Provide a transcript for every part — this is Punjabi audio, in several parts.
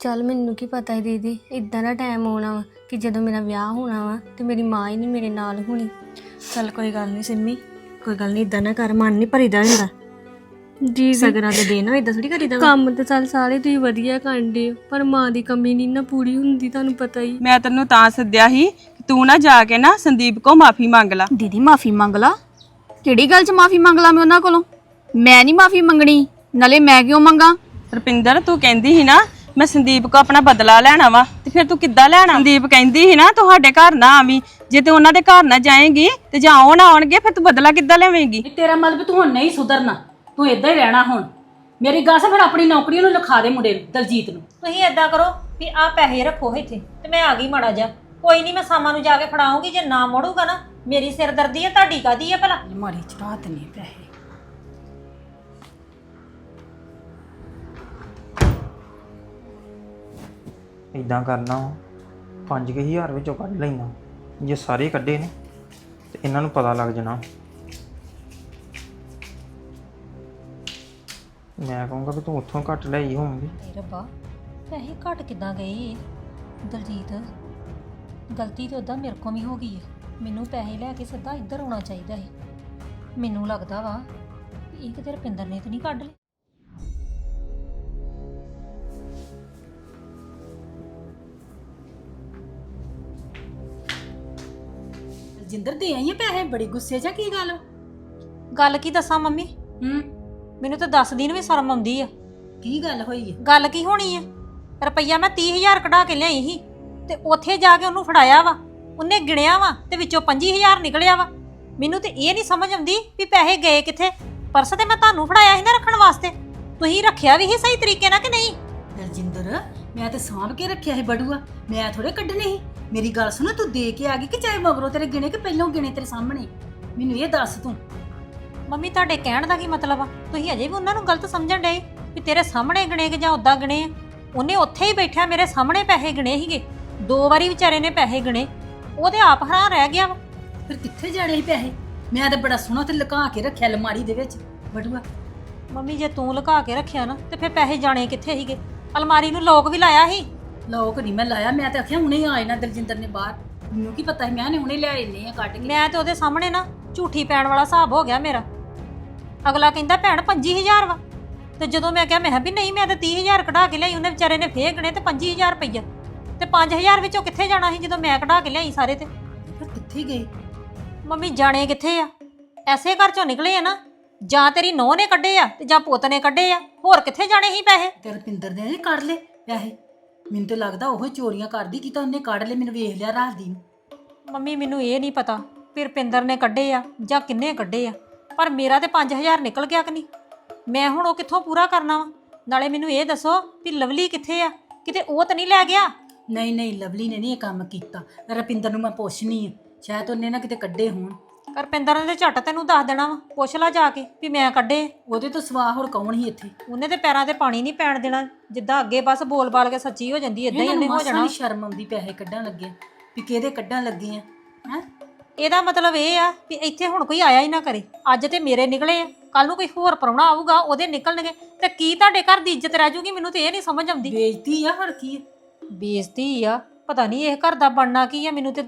ਚੱਲ ਮੈਨੂੰ ਕੀ ਪਤਾ ਹੈ ਦੀਦੀ ਇਦਾਂ ਦਾ ਟਾਈਮ ਆਉਣਾ ਵਾ ਕਿ ਜਦੋਂ ਮੇਰਾ ਵਿਆਹ ਹੋਣਾ ਵਾ ਤੇ ਮੇਰੀ ਮਾਂ ਹੀ ਨਹੀਂ ਮੇਰੇ ਨਾਲ ਹੋਣੀ। ਚੱਲ ਕੋਈ ਗੱਲ ਨਹੀਂ ਸਿੰਮੀ ਕੋਈ ਗੱਲ ਨਹੀਂ ਇਦਾਂ ਨਾ ਕਰ ਮਨ ਨਹੀਂ ਭਰੀਦਾ ਹੁੰਦਾ। ਜੀ ਸਗਰਾਂ ਦੇ ਦੇਣਾ ਇਦਾਂ ਥੋੜੀ ਕਰੀਦਾ ਕੰਮ ਤੇ ਚੱਲ ਸਾਰੇ ਤੁਸੀਂ ਵਧੀਆ ਕਰਦੇ ਹੋ ਪਰ ਮਾਂ ਦੀ ਕਮੀ ਨਹੀਂ ਨਾ ਪੂਰੀ ਹੁੰਦੀ ਤੁਹਾਨੂੰ ਪਤਾ ਹੀ। ਮੈਂ ਤੈਨੂੰ ਤਾਂ ਸੱਦਿਆ ਸੀ ਕਿ ਤੂੰ ਨਾ ਜਾ ਕੇ ਨਾ ਸੰਦੀਪ ਕੋ ਮਾਫੀ ਮੰਗ ਲਾ। ਦੀਦੀ ਮਾਫੀ ਮੰਗ ਲਾ? ਕਿਹੜੀ ਗੱਲ 'ਚ ਮਾਫੀ ਮੰਗ ਲਾ ਮੈਂ ਉਹਨਾਂ ਕੋਲੋਂ? ਮੈਂ ਨਹੀਂ ਮਾਫੀ ਮੰਗਣੀ ਨਾਲੇ ਮੈਂ ਕਿਉਂ ਮੰਗਾ? ਰੁਪਿੰਦਰ ਤੂੰ ਕਹਿੰਦੀ ਸੀ ਨਾ ਮੈਂ ਸੰਦੀਪ ਕੋ ਆਪਣਾ ਬਦਲਾ ਲੈਣਾ ਵਾ ਤੇ ਫਿਰ ਤੂੰ ਕਿੱਦਾਂ ਲੈਣਾ? ਸੰਦੀਪ ਕਹਿੰਦੀ ਸੀ ਨਾ ਤੁਹਾਡੇ ਘਰ ਨਾ ਆਵੀਂ। ਜੇ ਤੇ ਉਹਨਾਂ ਦੇ ਘਰ ਨਾ ਜਾਏਂਗੀ ਤੇ ਜਾਂ ਉਹ ਨਾ ਆਉਣਗੇ ਫਿਰ ਤੂੰ ਬਦਲਾ ਕਿੱਦਾਂ ਲਵੇਂਗੀ? ਵੀ ਤੇਰਾ ਮਤਲਬ ਤੂੰ ਹੁਣ ਨਹੀਂ ਸੁਧਰਨਾ ਤੂੰ ਇਦਾਂ ਹੀ ਰਹਿਣਾ ਹੁਣ। ਮੇਰੀ ਗੱਲ ਸੁਣ ਫਿਰ ਆਪਣੀ ਨੌਕਰੀ ਨੂੰ ਲਿਖਾ ਦੇ ਮੁੰਡੇ ਨੂੰ ਦਲਜੀਤ ਨੂੰ। ਤੁਸੀਂ ਏਦਾਂ ਕਰੋ ਵੀ ਆ ਪੈਸੇ ਰੱਖੋ ਇੱਥੇ ਤੇ ਮੈਂ ਆ ਗਈ ਮਾੜਾ ਜਾ ਕੋਈ ਨਹੀਂ ਮੈਂ ਸਾਮਾਂ ਨੂੰ ਜਾ ਕੇ ਫੜਾਉਂਗੀ ਜੇ ਨਾ ਮੋੜੂਗਾ ਨਾ ਮੇਰੀ ਸਿਰਦਰਦੀ ਹੈ ਤੁਹਾਡੀ ਕਾਦੀ ਹੈ ਭਲਾ? ਮਾਰੀ ਚੜਾਤ ਨਹੀਂ ਪੈਸੇ। ਇਦਾਂ ਕਰਨਾ 5000 ਵਿੱਚੋਂ ਕੱਢ ਲੈਣਾ ਜੇ ਸਾਰੇ ਕੱਢੇ ਨੇ, ਤੇ ਇਹਨਾਂ ਨੂੰ ਪਤਾ ਲੱਗ ਜਾਣਾ। ਮੈਂ ਕਹੂੰਗਾ ਕਿ ਤੂੰ ਉੱਥੋਂ ਘੱਟ ਲਈ ਹੋਊਗੀ। ਏ ਰੱਬਾ, ਪੈਸੇ ਘਟ ਕਿੱਦਾਂ ਗਏ ਦਲਜੀਤ, ਗਲਤੀ ਤਾਂ ਉਦਾਂ ਮੇਰੇ ਕੋਲ ਵੀ ਹੋ ਗਈ ਹੈ ਮੈਨੂੰ ਪੈਸੇ ਲੈ ਕੇ ਸਿੱਧਾ ਇੱਧਰ ਆਉਣਾ ਚਾਹੀਦਾ ਹੈ ਮੈਨੂੰ ਲੱਗਦਾ ਵਾ ਵੀ ਇਹ ਕਿਤੇ ਰਪਿੰਦਰ ਨੇ ਤਾਂ ਨਹੀਂ ਕੱਢ ਲਏ। ਜਿੰਦਰ ਦੇ ਆਈਏ ਪੈਸੇ? ਬੜੀ ਗੁੱਸੇ 'ਚ ਆ, ਕੀ ਗੱਲ? ਗੱਲ ਕੀ ਦੱਸਾਂ ਮੰਮੀ? ਹੂੰ। ਮੈਨੂੰ ਤਾਂ ਦੱਸਦੀ ਨੂੰ ਵੀ ਸ਼ਰਮ ਆਉਂਦੀ ਆ। ਕੀ ਗੱਲ ਹੋਈ ਹੈ ਗੱਲ ਕੀ ਹੋਣੀ ਹੈ ਰੁਪਈਆ ਮੈਂ 30000 ਕਢਾ ਕੇ ਲਿਆਈ ਸੀ ਤੇ ਉੱਥੇ ਜਾ ਕੇ ਉਹਨੂੰ ਫੜਾਇਆ ਵਾ। ਉਹਨੇ ਗਿਣਿਆ ਵਾ ਤੇ ਵਿੱਚੋਂ 25000 ਨਿਕਲਿਆ ਵਾ। ਮੈਨੂੰ ਤੇ ਇਹ ਨਹੀਂ ਸਮਝ ਆਉਂਦੀ ਵੀ ਪੈਸੇ ਗਏ ਕਿੱਥੇ। ਪਰਸ ਤੇ ਮੈਂ ਤੁਹਾਨੂੰ ਫੜਾਇਆ ਸੀ ਨਾ ਰੱਖਣ ਵਾਸਤੇ। ਤੁਸੀਂ ਰੱਖਿਆ ਵੀ ਸੀ ਸਹੀ ਤਰੀਕੇ ਨਾਲ ਕਿ ਨਹੀਂ? ਦਲਜਿੰਦਰ ਮੈਂ ਤੇ ਸਾਂਭ ਕੇ ਰੱਖਿਆ ਹੈ ਬੜੂਆ ਮੈਂ ਥੋੜੇ ਕੱਢਣੇ ਸੀ। ਮੇਰੀ ਗੱਲ ਸੁਣ ਤੂੰ ਦੇ ਕੇ ਆ ਗਈ ਕਿ ਚਾਹੇ ਮਗਰੋਂ ਤੇਰੇ ਗਿਣੇ ਕਿ ਪਹਿਲਾਂ ਗਿਣੇ ਤੇਰੇ ਸਾਹਮਣੇ? ਮੈਨੂੰ ਇਹ ਦੱਸ ਤੂੰ। ਮੰਮੀ ਤੁਹਾਡੇ ਕਹਿਣ ਦਾ ਕੀ ਮਤਲਬ ਆ? ਤੁਸੀਂ ਅਜੇ ਵੀ ਉਹਨਾਂ ਨੂੰ ਗਲਤ ਸਮਝਣ ਡਏ ਵੀ ਤੇਰੇ ਸਾਹਮਣੇ ਗਣੇ ਕਿ ਜਾਂ ਉਦਾਂ ਗਣੇ ਆ? ਉਹਨੇ ਉੱਥੇ ਹੀ ਬੈਠਿਆ ਮੇਰੇ ਸਾਹਮਣੇ ਪੈਸੇ ਗਿਣੇ ਸੀਗੇ। ਦੋ ਵਾਰੀ ਵਿਚਾਰੇ ਨੇ ਪੈਸੇ ਗਿਣੇ। ਉਹਦੇ ਆਪ ਹੈਰਾਨ ਰਹਿ ਗਿਆ ਵਾ। ਫਿਰ ਕਿੱਥੇ ਜਾਣੇ ਸੀ ਪੈਸੇ? ਮੈਂ ਤਾਂ ਬੜਾ ਸੋਹਣਾ ਤੇ ਲੁਕਾ ਕੇ ਰੱਖਿਆ ਅਲਮਾਰੀ ਦੇ ਵਿੱਚ। ਬੜੂਆ। ਮੰਮੀ ਜੇ ਤੂੰ ਲੁਕਾ ਕੇ ਰੱਖਿਆ ਨਾ ਤੇ ਫਿਰ ਪੈਸੇ ਜਾਣੇ ਕਿੱਥੇ ਸੀਗੇ? ਅਲਮਾਰੀ ਨੂੰ ਲੋਕ ਵੀ ਲਾਇਆ ਸੀ? ਲੋਕ ਨਹੀਂ ਮੈਂ ਲਾਇਆ। ਮੈਂ ਤਾਂ ਆਖਿਆ ਹੁਣੇ ਹੀ ਆਏ ਨਾ ਦਲਜਿੰਦਰ ਨੇ ਬਾਹਰ। ਮੈਨੂੰ ਕੀ ਪਤਾ ਸੀ? ਮੈਂ ਨੇ ਹੁਣੇ ਲਿਆਏ ਨੇ ਆ ਕੱਢ ਕੇ। ਮੈਂ ਤੇ ਉਹਦੇ ਸਾਹਮਣੇ ਨਾ ਝੂਠੀ ਪੈਣ ਵਾਲਾ ਹਿਸਾਬ ਹੋ ਗਿਆ ਮੇਰਾ। ਅਗਲਾ ਕਹਿੰਦਾ ਭੈਣ 25000 ਵਾ। ਤੇ ਜਦੋਂ ਮੈਂ ਕਿਹਾ ਮੈਂ ਕਿਹਾ ਵੀ ਨਹੀਂ ਮੈਂ ਤਾਂ 30000 ਕਢਾ ਕੇ ਲਿਆਈ। ਉਹਨੇ ਵਿਚਾਰੇ ਨੇ ਫੇਰ ਗਣੇ ਤੇ 25000 ਰੁਪਈਆ। ਤੇ 5000 ਵਿੱਚੋਂ ਕਿੱਥੇ ਜਾਣਾ ਸੀ ਜਦੋਂ ਮੈਂ ਕਢਾ ਕੇ ਲਿਆਈ ਸਾਰੇ ਤੇ? ਫਿਰ ਕਿੱਥੇ ਗਏ? ਮੰਮੀ ਜਾਣੇ ਕਿੱਥੇ ਆ? ਐਸੇ ਘਰ ਚੋਂ ਨਿਕਲੇ ਆ ਨਾ। ਜਾਂ ਤੇਰੀ ਨੋਹ ਨੇ ਕੱਢੇ ਆ ਤੇ ਜਾਂ ਪੁੱਤ ਨੇ ਕੱਢੇ ਆ ਹੋਰ ਕਿੱਥੇ ਜਾਣੇ ਸੀ ਪੈਸੇ? ਤੇ ਰਪਿੰਦਰ ਨੇ ਨੀ ਕੱਢ ਲਏ ਪੈਸੇ। ਮੈਨੂੰ ਤਾਂ ਲੱਗਦਾ ਉਹ ਹੀ ਚੋਰੀਆਂ ਕਰਦੀ ਕੀ ਤਾਂ ਉਹਨੇ ਕੱਢ ਲਏ ਮੈਨੂੰ ਵੇਖ ਲਿਆ ਰਾਤ ਦੀ ਨੂੰ। ਮੰਮੀ ਮੈਨੂੰ ਇਹ ਨਹੀਂ ਪਤਾ ਵੀ ਰੁਪਿੰਦਰ ਨੇ ਕੱਢੇ ਆ ਜਾਂ ਕਿੰਨੇ ਕੱਢੇ ਆ ਪਰ ਮੇਰਾ ਤੇ 5000 ਨਿਕਲ ਗਿਆ ਕਿ ਨਹੀਂ? ਮੈਂ ਹੁਣ ਉਹ ਕਿੱਥੋਂ ਪੂਰਾ ਕਰਨਾ ਵਾ? ਨਾਲੇ ਮੈਨੂੰ ਇਹ ਦੱਸੋ ਵੀ ਲਵਲੀ ਕਿੱਥੇ ਆ? ਕਿਤੇ ਉਹ ਤਾਂ ਨਹੀਂ ਲੈ ਗਿਆ? ਨਹੀਂ ਨਹੀਂ ਲਵਲੀ ਨੇ ਨਹੀਂ ਇਹ ਕੰਮ ਕੀਤਾ। ਰਪਿੰਦਰ ਨੂੰ ਮੈਂ ਪੁੱਛਣੀ ਆ ਸ਼ਾਇਦ ਉਹਨੇ ਨਾ ਕਿਤੇ ਕੱਢੇ ਹੋਣ। ਰੁਪਿੰਦਰ ਨੇ ਤੇ ਝੱਟ ਤੈਨੂੰ ਦੱਸ ਦੇਣਾ ਵਾ ਪੁੱਛ ਲੈ ਜਾ ਕੇ ਵੀ ਮੈਂ ਕੱਢੇ ਉਹਦੇ ਤੋਂ ਸਵਾ ਹੋਰ ਕੌਣ ਹੀ ਇੱਥੇ? ਉਹਨੇ ਤੇ ਪੈਰਾਂ ਤੇ ਪਾਣੀ ਨਹੀਂ ਪੈਣ ਦੇਣਾ ਜਿੱਦਾਂ ਅੱਗੇ ਬਸ ਬੋਲ ਬਾਲ ਕੇ ਸੱਚੀ ਹੋ ਜਾਂਦੀ ਇਦਾਂ ਹੀ ਉਹਨੇ ਹੋ ਜਾਣਾ। ਸ਼ਰਮ ਆਉਂਦੀ ਪੈਸੇ ਕੱਢਣ ਲੱਗੇ ਵੀ ਕਿਹਦੇ ਕੱਢਣ ਲੱਗੇ ਆ ਹੈ? ਇਹਦਾ ਮਤਲਬ ਇਹ ਆ ਵੀ ਇੱਥੇ ਹੁਣ ਕੋਈ ਆਇਆ ਹੀ ਨਾ ਕਰੇ। ਅੱਜ ਤੇ ਮੇਰੇ ਨਿਕਲੇ ਆ ਕੱਲ ਨੂੰ ਕੋਈ ਹੋਰ ਪ੍ਰਾਹੁਣਾ ਆਊਗਾ ਉਹਦੇ ਨਿਕਲਣਗੇ। ਤੇ ਕੀ ਤੁਹਾਡੇ ਘਰ ਦੀ ਇੱਜ਼ਤ ਰਹਿ ਜੂਗੀ ਮੈਨੂੰ ਤੇ ਇਹ ਨਹੀਂ ਸਮਝ ਆਉਂਦੀ। ਬੇਇੱਜ਼ਤੀ ਆ ਹੋਰ ਕੀ? ਬੇਇੱਜ਼ਤੀ ਆ ਪਤਾ ਨਹੀਂ ਇਹ ਘਰ ਦਾ ਬਣਨਾ ਕੀ ਆ ਮੈਨੂੰ ਤੇ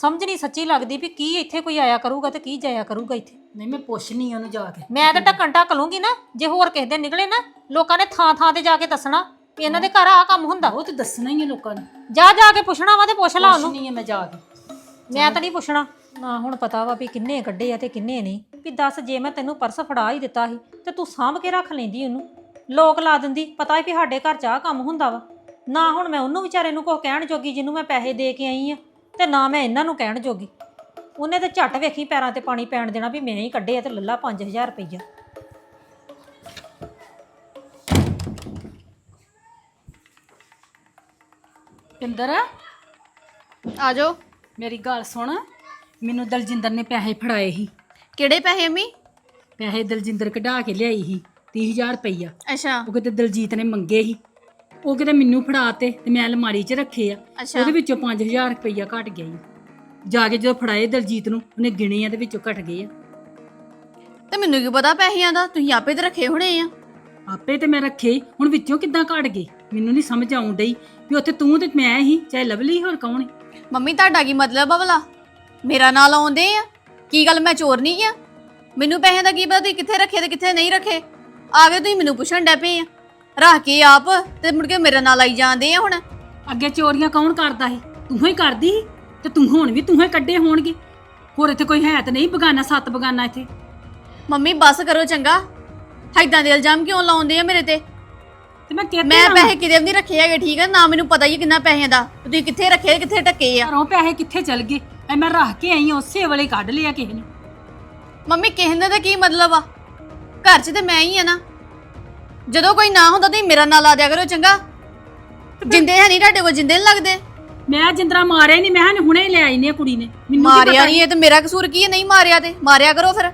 ਸਮਝ ਨਹੀਂ ਸੱਚੀ ਲੱਗਦੀ ਵੀ ਕੀ ਇੱਥੇ ਕੋਈ ਆਇਆ ਕਰੂਗਾ ਤੇ ਕੀ ਜਾਇਆ ਕਰੂਗਾ ਇੱਥੇ। ਨਹੀਂ ਮੈਂ ਪੁੱਛਣੀ ਉਹਨੂੰ ਜਾ ਕੇ। ਮੈਂ ਤਾਂ ਢੱਕਣ ਢੱਕ ਲੂੰਗੀ ਨਾ ਜੇ ਹੋਰ ਕਿਸੇ ਦੇ ਨਿਕਲੇ ਨਾ ਲੋਕਾਂ ਨੇ ਥਾਂ ਥਾਂ ਤੇ ਜਾ ਕੇ ਦੱਸਣਾ ਵੀ ਇਹਨਾਂ ਦੇ ਘਰ ਆ ਕੰਮ ਹੁੰਦਾ। ਉਹ ਤੇ ਦੱਸਣਾ ਹੀ ਆ ਲੋਕਾਂ ਨੂੰ। ਜਾ ਜਾ ਕੇ ਪੁੱਛਣਾ ਵਾ ਤੇ ਪੁੱਛ ਲਾ ਉਹਨੂੰ। ਪੁੱਛਣੀ ਮੈਂ ਜਾ ਕੇ। ਮੈਂ ਤਾਂ ਨਹੀਂ ਪੁੱਛਣਾ। ਨਾ ਹੁਣ ਪਤਾ ਵਾ ਵੀ ਕਿੰਨੇ ਕੱਢੇ ਆ ਤੇ ਕਿੰਨੇ ਨਹੀਂ। ਵੀ ਦੱਸ ਜੇ ਮੈਂ ਤੈਨੂੰ ਪਰਸ ਫੜਾ ਹੀ ਦਿੱਤਾ ਸੀ ਤੇ ਤੂੰ ਸਾਂਭ ਕੇ ਰੱਖ ਲੈਂਦੀ ਉਹਨੂੰ। ਲੋਕ ਲਾ ਦਿੰਦੀ ਪਤਾ ਹੈ ਵੀ ਸਾਡੇ ਘਰ 'ਚ ਆਹ ਕੰਮ ਹੁੰਦਾ ਵਾ। ਨਾ ਹੁਣ ਮੈਂ ਉਹਨੂੰ ਵਿਚਾਰੇ ਨੂੰ ਕੁਛ ਕਹਿਣ ਜੋਗੀ ਜਿਹਨੂੰ ਮੈਂ ਪੈਸੇ ਦੇ ਕੇ ਆਈ ਆ। ਤੇ ਨਾ ਮੈਂ ਇਹਨਾਂ ਨੂੰ ਕਹਿਣ ਜੋਗੀ। ਉਹਨੇ ਤੇ ਝੱਟ ਵੇਖੀ ਪੈਰਾਂ ਤੇ ਪਾਣੀ ਪੈਣ ਦੇਣਾ ਵੀ ਮੈਂ ਹੀ ਕੱਢੇ ਆ ਤੇ ਲੱਲਾ 5000 ਰੁਪਈਆ। ਪਿੰਦਰ ਆ ਜਾਓ। ਮੇਰੀ ਗੱਲ ਸੁਣ। ਮੈਨੂੰ ਦਲਜਿੰਦਰ ਨੇ ਪੈਸੇ ਫੜਾਏ ਸੀ। ਕਿਹੜੇ ਪੈਸੇ ਅਮੀ? ਪੈਸੇ ਦਲਜਿੰਦਰ ਕਢਾ ਕੇ ਲਿਆਈ ਸੀ 30000 ਰੁਪਈਆ। ਅੱਛਾ। ਉਹ ਕਿਤੇ ਦਲਜੀਤ ਨੇ ਮੰਗੇ ਸੀ। ਉਹ ਕਿਤੇ ਮੈਨੂੰ ਫੜਾਤੇ ਤੇ ਮੈਂ ਅਲਮਾਰੀ 'ਚ ਰੱਖੇ ਆ। ਅੱਛਾ। ਉਹਦੇ ਵਿੱਚੋਂ 5000 ਰੁਪਈਆ ਘਟ ਗਿਆ ਜੀ ਜਾ ਕੇ ਜਦੋਂ ਫੜਾਏ ਦਲਜੀਤ ਨੂੰ ਉਹਨੇ ਗਿਣੇ ਆ ਤੇ ਵਿੱਚੋਂ ਘਟ ਗਏ ਆ। ਤੇ ਮੈਨੂੰ ਕੀ ਪਤਾ ਪੈਸਿਆਂ ਦਾ? ਤੁਸੀਂ ਆਪੇ ਤੇ ਰੱਖੇ ਹੋਣੇ ਆ। ਆਪੇ ਤੇ ਮੈਂ ਰੱਖੇ ਹੁਣ ਵਿੱਚੋਂ ਕਿੱਦਾਂ ਘਟ ਗਏ? ਮੈਨੂੰ ਨਹੀਂ ਸਮਝ ਆਉਣ ਡਈ ਵੀ ਉੱਥੇ ਤੂੰ ਤੇ ਮੈਂ ਹੀ ਚਾਹੇ ਲਵਲੀ ਹੋਰ ਕੌਣ ਹੈ ਮੰਮੀ ਤੁਹਾਡਾ ਕੀ ਮਤਲਬ ਆ ਭਲਾ? ਮੇਰਾ ਨਾਂ ਲਾਉਂਦੇ ਆ? ਕੀ ਗੱਲ ਮੈਂ ਚੋਰ ਨਹੀਂ ਆ? ਮੈਨੂੰ ਪੈਸਿਆਂ ਦਾ ਕੀ ਪਤਾ ਤੁਸੀਂ ਕਿੱਥੇ ਰੱਖੇ ਤੇ ਕਿੱਥੇ ਨਹੀਂ ਰੱਖੇ? ਆ ਗਏ ਤੁਸੀਂ ਮੈਨੂੰ ਪੁੱਛਣ ਡੈ ਪਏ ਆ। ਰੱਖ ਕੇ ਆਪ ਤੇ ਮੁੜ ਕੇ ਮੇਰਾ ਨਾਂ ਲਾਈ ਜਾਂਦੇ ਆ ਹੁਣ। ਅੱਗੇ ਚੋਰੀਆਂ ਕੌਣ ਕਰਦਾ ਸੀ? ਤੂੰ ਹੀ ਕਰਦੀ ਸੀ ਤੇ ਤੂੰ ਹੁਣ ਵੀ ਤੂੰ ਹੀ ਕੱਢੇ ਹੋਣਗੇ। ਹੋਰ ਇੱਥੇ ਕੋਈ ਹੈ ਤਾਂ ਨਹੀਂ ਬਗਾਨਾ ਸੱਤ ਬਗਾਨਾ ਇੱਥੇ। ਮੰਮੀ ਬਸ ਕਰੋ ਚੰਗਾ। ਹਾਈਦਾਂ ਦੇ ਇਲਜ਼ਾਮ ਕਿਉਂ ਲਾਉਂਦੇ ਆ ਮੇਰੇ ਤੇ? ਤੇ ਮੈਂ ਕਿਤੇ ਮੈਂ ਪੈਸੇ ਕਿਤੇ ਵੀ ਨਹੀਂ ਰੱਖੇ ਹੈਗੇ ਠੀਕ ਹੈ ਨਾ ਮੈਨੂੰ ਪਤਾ ਹੀ ਕਿੰਨਾ ਪੈਸਿਆਂ ਦਾ। ਤੁਸੀਂ ਕਿੱਥੇ ਰੱਖੇ ਕਿੱਥੇ ਟੱਕੇ ਆ? ਘਰੋਂ ਪੈਸੇ ਕਿੱਥੇ ਚਲ ਗਏ? ਐ ਮੈਂ ਰੱਖ ਕੇ ਆਈ ਹਾਂ, ਉਸੇ ਵੇਲੇ ਕੱਢ ਲਿਆ ਕਿਸੇ ਨੇ। ਮੰਮੀ ਕਹਿੰਦੇ ਦਾ ਕੀ ਮਤਲਬ ਆ? ਘਰ 'ਚ ਤੇ ਮੈਂ ਹੀ ਆ ਨਾ। ਜਦੋਂ ਕੋਈ ਨਾ ਹੁੰਦਾ ਤੁਸੀਂ ਮੇਰਾ ਨਾਂ ਲਾ ਦਿਆ ਕਰੋ ਚੰਗਾ। ਜਿੰਦੇ ਹੈ ਨਹੀਂ ਤੁਹਾਡੇ ਕੋਲ ਜਿੰਦੇ ਨਹੀਂ ਲੱਗਦੇ। ਮੈਂ ਜਿੰਦਰਾ ਮਾਰਿਆ ਨਹੀਂ ਮੈਂ ਕਿਹਾ ਹੁਣੇ ਹੀ ਲੈ ਆਈ ਨੇ ਕੁੜੀ ਨੇ। ਮੈਨੂੰ ਕੀ ਮਾਰਿਆ ਪਤਾ ਨਹੀਂ ਇਹ ਤੇ ਮੇਰਾ ਕਸੂਰ ਕੀ ਹੈ ਨਹੀਂ ਮਾਰਿਆ ਤੇ? ਮਾਰਿਆ ਕਰੋ ਫਿਰ।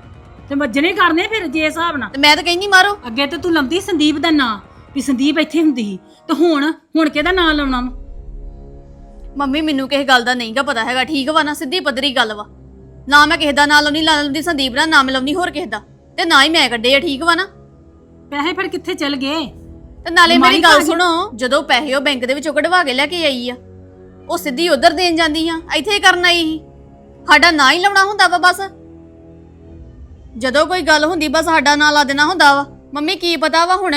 ਤੇ ਮੱਜਣੇ ਕਰਨੇ ਫਿਰ ਜੇ ਹਿਸਾਬ ਨਾਲ। ਤੇ ਮੈਂ ਤਾਂ ਕਹਿੰਦੀ ਮਾਰੋ। ਅੱਗੇ ਤੇ ਤੂੰ ਲੰਦੀ ਸੰਦੀਪ ਦਾ ਨਾਂ ਵੀ ਸੰਦੀਪ ਇੱਥੇ ਹੁੰਦੀ ਸੀ। ਤੇ ਹੁਣ ਹੁਣ ਕਿਹਦਾ ਨਾਂ ਲਾਉਣਾ ਵਾ? ਮੰਮੀ ਮੈਨੂੰ ਕਿਸੇ ਗੱਲ ਦਾ ਨਹੀਂਗਾ ਪਤਾ ਹੈਗਾ ਠੀਕ ਵਾ ਨਾ? ਸਿੱਧੀ ਪੱਧਰੀ ਗੱਲ ਵਾ। ਨਾ ਮੈਂ ਕਿਸੇ ਦਾ ਨਾਂ ਲਾਉਣੀ ਲਾ ਲਾਉਂਦੀ ਸੰਦੀਪ ਦਾ ਨਾਮ ਲਾਉਣੀ ਹੋਰ ਕਿਸੇ ਦਾ। ਤੇ ਨਾ ਹੀ ਮੈਂ ਕੱਢੇ ਆ ਠੀਕ ਵਾ ਨਾ? ਪੈਸੇ ਫਿਰ ਕਿੱਥੇ ਚਲ ਗਏ? ਤੇ ਨਾਲੇ ਮੇਰੀ ਗੱਲ। ਸੁਣੋ ਜਦੋਂ ਪੈਸੇ ਉਹ ਬੈਂਕ ਦੇ ਵਿੱਚੋਂ ਕਢਵਾ ਕੇ ਲੈ ਕੇ ਆਈ ਆ ਉਹ ਸਿੱਧੀ ਉਧਰ ਦੇਣ ਜਾਂਦੀ ਆ ਇੱਥੇ ਕਰਨ ਆਈ ਸੀ। ਸਾਡਾ ਨਾਂ ਹੀ ਲਾਉਣਾ ਹੁੰਦਾ ਵਾ ਬਸ। ਜਦੋਂ ਕੋਈ ਗੱਲ ਹੁੰਦੀ ਬਸ ਸਾਡਾ ਨਾਂ ਲਾ ਦੇਣਾ ਹੁੰਦਾ ਵਾ। ਮੰਮੀ ਕੀ ਪਤਾ ਵਾ ਹੁਣ?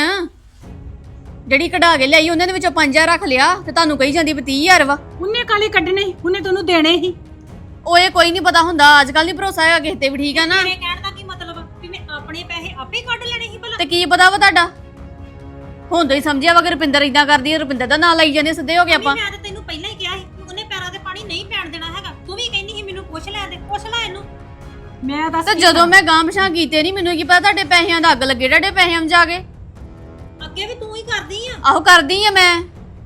ਜਿਹੜੀ ਕਢਾ ਕੇ ਲਿਆਈ ਉਹਨਾਂ ਦੇ ਵਿੱਚੋਂ 5000 ਰੱਖ ਲਿਆ ਤੇ ਤੁਹਾਨੂੰ ਕਹੀ ਜਾਂਦੀ ਵੀ 30000 ਵਾ। ਉਹਨੇ ਕਾਲੇ ਕੱਢਣੇ? ਸੀ ਉਹਨੇ ਤੈਨੂੰ ਦੇਣੇ ਸੀ ਇਹ ਕੋਈ ਨਹੀਂ ਪਤਾ ਹੁੰਦਾ ਅੱਜ ਕੱਲ ਨਹੀਂ ਭਰੋਸਾ ਹੈਗਾ ਕਿਸੇ ਤੇ ਵੀ ਠੀਕ ਆ ਨਾ। ਮੇਰੇ ਕਹਿਣ ਦਾ ਆਪੇ ਕੱਢ ਲੈਣੇ ਸੀ ਭਲਾ। ਤੇ ਕੀ ਪਤਾ ਵਾ ਤੁਹਾਡਾ? ਹੁਣ ਤੋਂ ਹੀ ਸਮਝਿਆ ਵਾ ਕਿ ਰੁਪਿੰਦਰ ਇਦਾਂ ਕਰਦੀ ਹੈ ਰੁਪਿੰਦਰ ਦਾ ਨਾਂ ਲਾਈ ਜਾਂਦੇ ਸਿੱਧੇ ਹੋ ਗਏ ਆਪਾਂ। ਮੈਂ ਤਾਂ ਤੈਨੂੰ ਪਹਿਲਾਂ ਹੀ ਕਿਹਾ ਸੀ ਕਿ ਉਹਨੇ ਪੈਰਾਂ ਤੇ ਪਾਣੀ ਨਹੀਂ ਪੈਣ ਦੇਣਾ ਹੈਗਾ। ਤੂੰ ਵੀ ਕਹਿੰਦੀ ਸੀ ਮੈਨੂੰ ਪੁੱਛ ਲੈ ਦੇ ਪੁੱਛ ਲੈ ਇਹਨੂੰ। ਮੈਂ ਦੱਸ ਤੇ ਕੀ ਜਦੋਂ ਮੈਂ ਗਾਂ ਪਛਾਂ ਕੀਤੇ ਨਹੀਂ ਮੈਨੂੰ ਕੀ ਪਤਾ ਤੁਹਾਡੇ ਪੈਸਿਆਂ ਦਾ ਅੱਗ ਲੱਗੇ ਤੁਹਾਡੇ ਪੈਸਿਆਂ 'ਚ ਜਾ ਕੇ? ਅੱਗੇ ਵੀ ਤੂੰ ਹੀ ਕਰਦੀ ਆ। ਆਹੋ ਕਰਦੀ ਆ ਮੈਂ।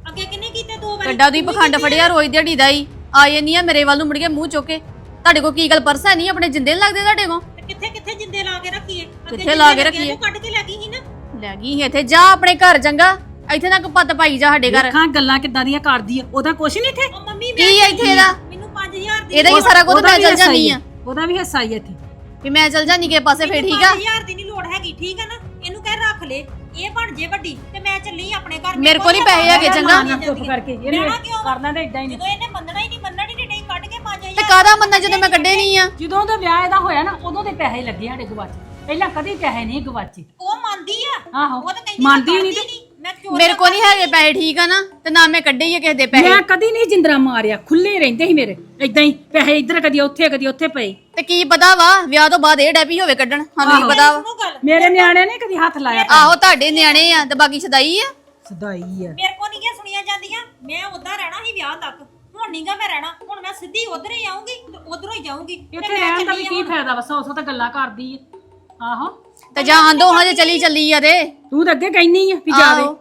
ਅੱਗੇ ਕਿੰਨੇ ਕੀਤੇ ਦੋ ਵਾਰੀ? ਕੱਡਾ ਦੀ ਤੂੰ ਹੀ ਪਖੰਡ ਕੀਤੀ ਆ। ਫੜਿਆ ਰੋਜ਼ ਦਿਹਾੜੀ ਦਾ ਹੀ। ਆ ਜਾਂਦੀ ਆ ਮੇਰੇ ਵੱਲ ਨੂੰ ਮੁੜ ਕੇ ਮੂੰਹ ਚੁੱਕ ਕੇ। ਤੁਹਾਡੇ ਕੋਲ ਕੀ ਗੱਲ ਪਰਸ ਹੈ ਨਹੀਂ ਆਪਣੇ ਜਿੰਦੇ ਨੀ ਲੱਗਦੇ ਤੁਹਾਡੇ ਕੋਲ? ਕਿੱਥੇ ਕਿੱਥੇ ਜਿੰਦੇ ਲਾ ਕੇ ਰੱਖੀਏ? ਅੱਗੇ ਕਿੱਥੇ ਲਾ ਜਿੰਦੇ ਕੇ ਲੱਗੇ ਰੱਖੀਏ? ਤੂੰ ਕੱਢ ਕੇ ਲੈ ਗਈ ਸੀ ਨਾ। ਲੈ ਗਈ ਸੀ ਇੱਥੇ। ਜਾ ਆਪਣੇ ਘਰ ਚੰਗਾ ਇੱਥੇ ਨਾ ਪੱਤ ਪਾਈ ਜਾ ਸਾਡੇ ਘਰ। ਵੇਖਾਂ ਗੱਲਾਂ ਕਿੱਦਾਂ ਦੀਆਂ ਕਰਦੀ ਆ। ਉਹਦਾ ਕੁਛ ਨਹੀਂ ਇੱਥੇ? ਉਹ ਮੰਮੀ ਕੀ ਆ ਇੱਥੇ ਇਹਦਾ? ਮੈਨੂੰ 5000 ਦੀ ਇਹਦਾ ਹੀ ਸਾਰਾ ਕੁਝ ਉਹਦਾ ਮੈਂ ਵੀ ਚੱਲ ਹਿੱਸਾ ਜਾਨੀ ਹੀ ਆ। ਉਹਦਾ ਵੀ ਹਿੱਸਾ ਹੀ ਆ ਇੱਥੇ। ਵੀ ਮੈਂ ਚੱਲ ਜਾਨੀ ਕਿਸੇ ਪਾਸੇ ਫੇਰ ਠੀਕ ਆ? 5000 ਦੀ ਨਹੀਂ ਲੋੜ ਹੈਗੀ ਠੀਕ ਆ ਨਾ? ਇਹਨੂੰ ਕਹਿ ਰੱਖ ਲੈ। ਇਹ ਬਣ ਜੇ ਵੱਡੀ ਤੇ ਮੈਂ ਚੱਲੀ ਆਪਣੇ ਘਰ। ਮੇਰੇ ਕੋਲ ਨੀ ਪੈਸੇ ਹੈਗੇ, ਚੰਗਾ। ਨਾ ਚੁੱਪ ਕਰਕੇ ਇਹਨੇ? ਕਰਨਾ ਤਾਂ ਇਦਾਂ ਹੀ ਨਹੀਂ ਜਦੋਂ ਇਹਨੇ ਮੰਨਣਾ ਤੇ ਕਾਹਦਾ ਮੰਨਾ ਜਦੋਂ ਮੈਂ ਕੱਢੇ ਨਹੀਂ ਆ? ਜਦੋਂ ਦਾ ਵਿਆਹ ਇਹਦਾ ਹੋਇਆ ਨਾ ਉਦੋਂ ਦੇ ਪੈਸੇ ਲੱਗੇ ਸਾਡੇ ਗਵਾਚ ਪਹਿਲਾਂ ਕਦੀ ਪੈਸੇ ਨਹੀਂ ਗਵਾਚੇ ਉਹ ਮੰਨਦੀ ਆ? ਆਹੋ। ਉਹ ਤਾਂ ਕਹਿੰਦੀ ਮੰਨਦੀ ਨਹੀਂ ਕਰਦੀ ਤੇ ਮੈਂ ਚੋਰੀਆਂ ਮੇਰੇ ਕੋਲ ਨਹੀਂ ਹੈਗੇ ਪੈਸੇ ਠੀਕ ਆ ਨਾ? ਤੇ ਨਾ ਮੈਂ ਕੱਢੇ ਹੀ ਆ ਕਿਸੇ ਦੇ ਪੈਸੇ। ਮੈਂ ਕਦੀ ਨਹੀਂ ਜਿੰਦਰਾ ਮਾਰਿਆ ਖੁੱਲੇ ਰਹਿੰਦੇ ਸੀ ਮੇਰੇ। ਇਦਾਂ ਹੀ ਪੈਸੇ ਇੱਧਰ ਕਦੀ ਉੱਥੇ ਕਦੀ ਉੱਥੇ ਪਏ। ਤੇ ਕੀ ਪਤਾ ਵਾ ਵਿਆਹ ਤੋਂ ਬਾਅਦ ਇਹ ਡੈਪੀ ਹੋਵੇ ਕੱਢਣ। ਸਾਨੂੰ ਕੀ ਪਤਾ ਵਾ। ਸੁਣੋ ਗੱਲ। ਮੇਰੇ ਨਿਆਣੇ ਨੇ ਕਦੀ ਹੱਥ ਲਾਇਆ ਆਹੋ ਤੁਹਾਡੇ ਨਿਆਣੇ ਆ ਤੇ ਬਾਕੀ ਛਦਾਈ ਆ। ਸਦਾਈ ਆ। ਮੇਰੇ ਕੋ ਨਹੀਂ ਸੁਣੀਆਂ ਜਾਂਦੀਆਂ। ਮੈਂ ਉਦਾਂ ਰਹਿਣਾ ਸੀ ਵਿਆਹ ਤੱਕ। ਹੁਣ ਨਹੀਂਗਾ ਮੈਂ ਰਹਿਣਾ ਹੁਣ ਮੈਂ ਸਿੱਧੀ ਉਧਰ ਹੀ ਆਉਂਗੀ ਤੇ ਉਧਰੋਂ ਹੀ ਜਾਊਂਗੀ। ਤੇ ਇੱਥੇ ਮੈਂ ਰਹਿਣ ਦਾ ਚੱਲੀ ਵੀ ਆ ਕੀ ਹੁਣ। ਫਾਇਦਾ ਵਾ ਸੌ ਸੌ ਤਾਂ ਗੱਲਾਂ ਕਰਦੀ ਆ। ਆਹੋ। ਤੇ ਜਾਂ ਦੋਹਾਂ ਜੇ ਚਲੀ ਚੱਲੀ ਆ ਤੇ। ਤੂੰ ਤਾਂ ਅੱਗੇ ਕਹਿਨੀ ਆ ਵੀ ਜਾਵੇ। ਆਹੋ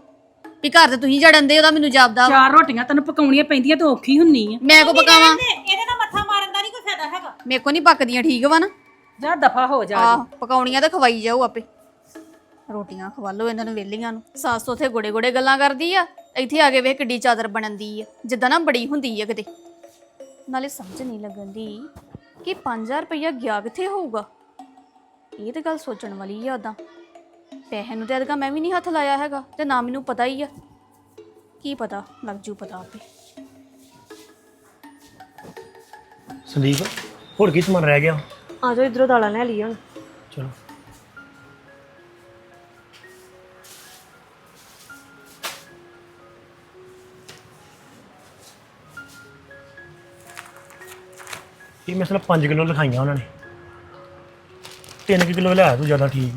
ਵੀ ਘਰ ਤੇ ਤੁਸੀਂ ਜੜਨ ਦੇ ਉਹਦਾ ਮੈਨੂੰ ਜਾਪਦਾ ਵਾ। ਚਾਰ ਰੋਟੀਆਂ ਤੈਨੂੰ ਪਕਾਉਣੀਆਂ ਪੈਂਦੀਆਂ ਤੂੰ ਔਖੀ ਹੁੰਨੀ ਆ। ਮੈਂ ਕੋ ਪਕਾਵਾਂ? ਇਹਦੇ ਇਹਦੇ ਨਾਲ ਮੱਥਾ ਮਾਰਨ ਦਾ ਨਹੀਂ ਕੋਈ ਫਾਇਦਾ ਹੈਗਾ। ਮੇਰੇ ਕੋ ਨਹੀਂ ਪੱਕਦੀਆਂ ਠੀਕ ਵਾ ਨਾ? ਜਾ ਦਫਾ ਹੋ ਜਾ ਆਹ ਪਕਾਉਣੀਆਂ ਤਾਂ ਖਵਾਈ ਜਾਓ ਆਪੇ। ਰੋਟੀਆਂ ਖਵਾ ਲਓ ਇਹਨਾਂ ਨੂੰ ਵੇਲੀਆਂ ਨੂੰ। ਸੱਸ ਉਥੇ ਗੋੜੇ ਗੋੜੇ ਗੱਲਾਂ ਕਰਦੀ ਆ। ਇੱਥੇ ਆ ਕੇ ਵੇਖ ਕਿੱਡੀ ਚਾਦਰ ਬਣਨ ਦੀ ਆ ਜਿੱਦਾਂ ਨਾ ਬੜੀ ਹੁੰਦੀ ਆ ਕਿਤੇ। ਨਾਲੇ ਸਮਝ ਨਹੀਂ ਲੱਗਣ ਦੀ ਕਿ 5000 ਰੁਪਇਆ ਗਿਆ ਕਿੱਥੇ ਹੋਊਗਾ। ਇਹ ਤੇ ਗੱਲ ਸੋਚਣ ਵਾਲੀ ਆ ਉਦਾਂ ਪੈਸੇ ਨੂੰ ਤੇ ਅਦਕਾ ਮੈਂ ਵੀ ਨਹੀਂ ਹੱਥ ਲਾਇਆ ਹੈਗਾ ਤੇ ਨਾ ਮੈਨੂੰ ਪਤਾ ਹੀ ਆ। ਕੀ ਪਤਾ ਲੱਗ ਜੂ ਪਤਾ ਆਪੇ। ਸੰਦੀਪ ਹੋਰ ਕੀ ਸਮਾਨ ਰਹਿ ਗਿਆ? ਆ ਜਾਓ ਇਧਰੋਂ ਦਾਲਾਂ ਲੈ ਲਈ ਹੁਣ। ਚਲੋ। ਇਹ ਮਸਲਾ 5 ਕਿਲੋ ਲਿਖਾਈਆਂ ਉਹਨਾਂ ਨੇ। 3 ਕਿਲੋ ਲਿਆ ਤੂੰ ਜ਼ਿਆਦਾ ਠੀਕ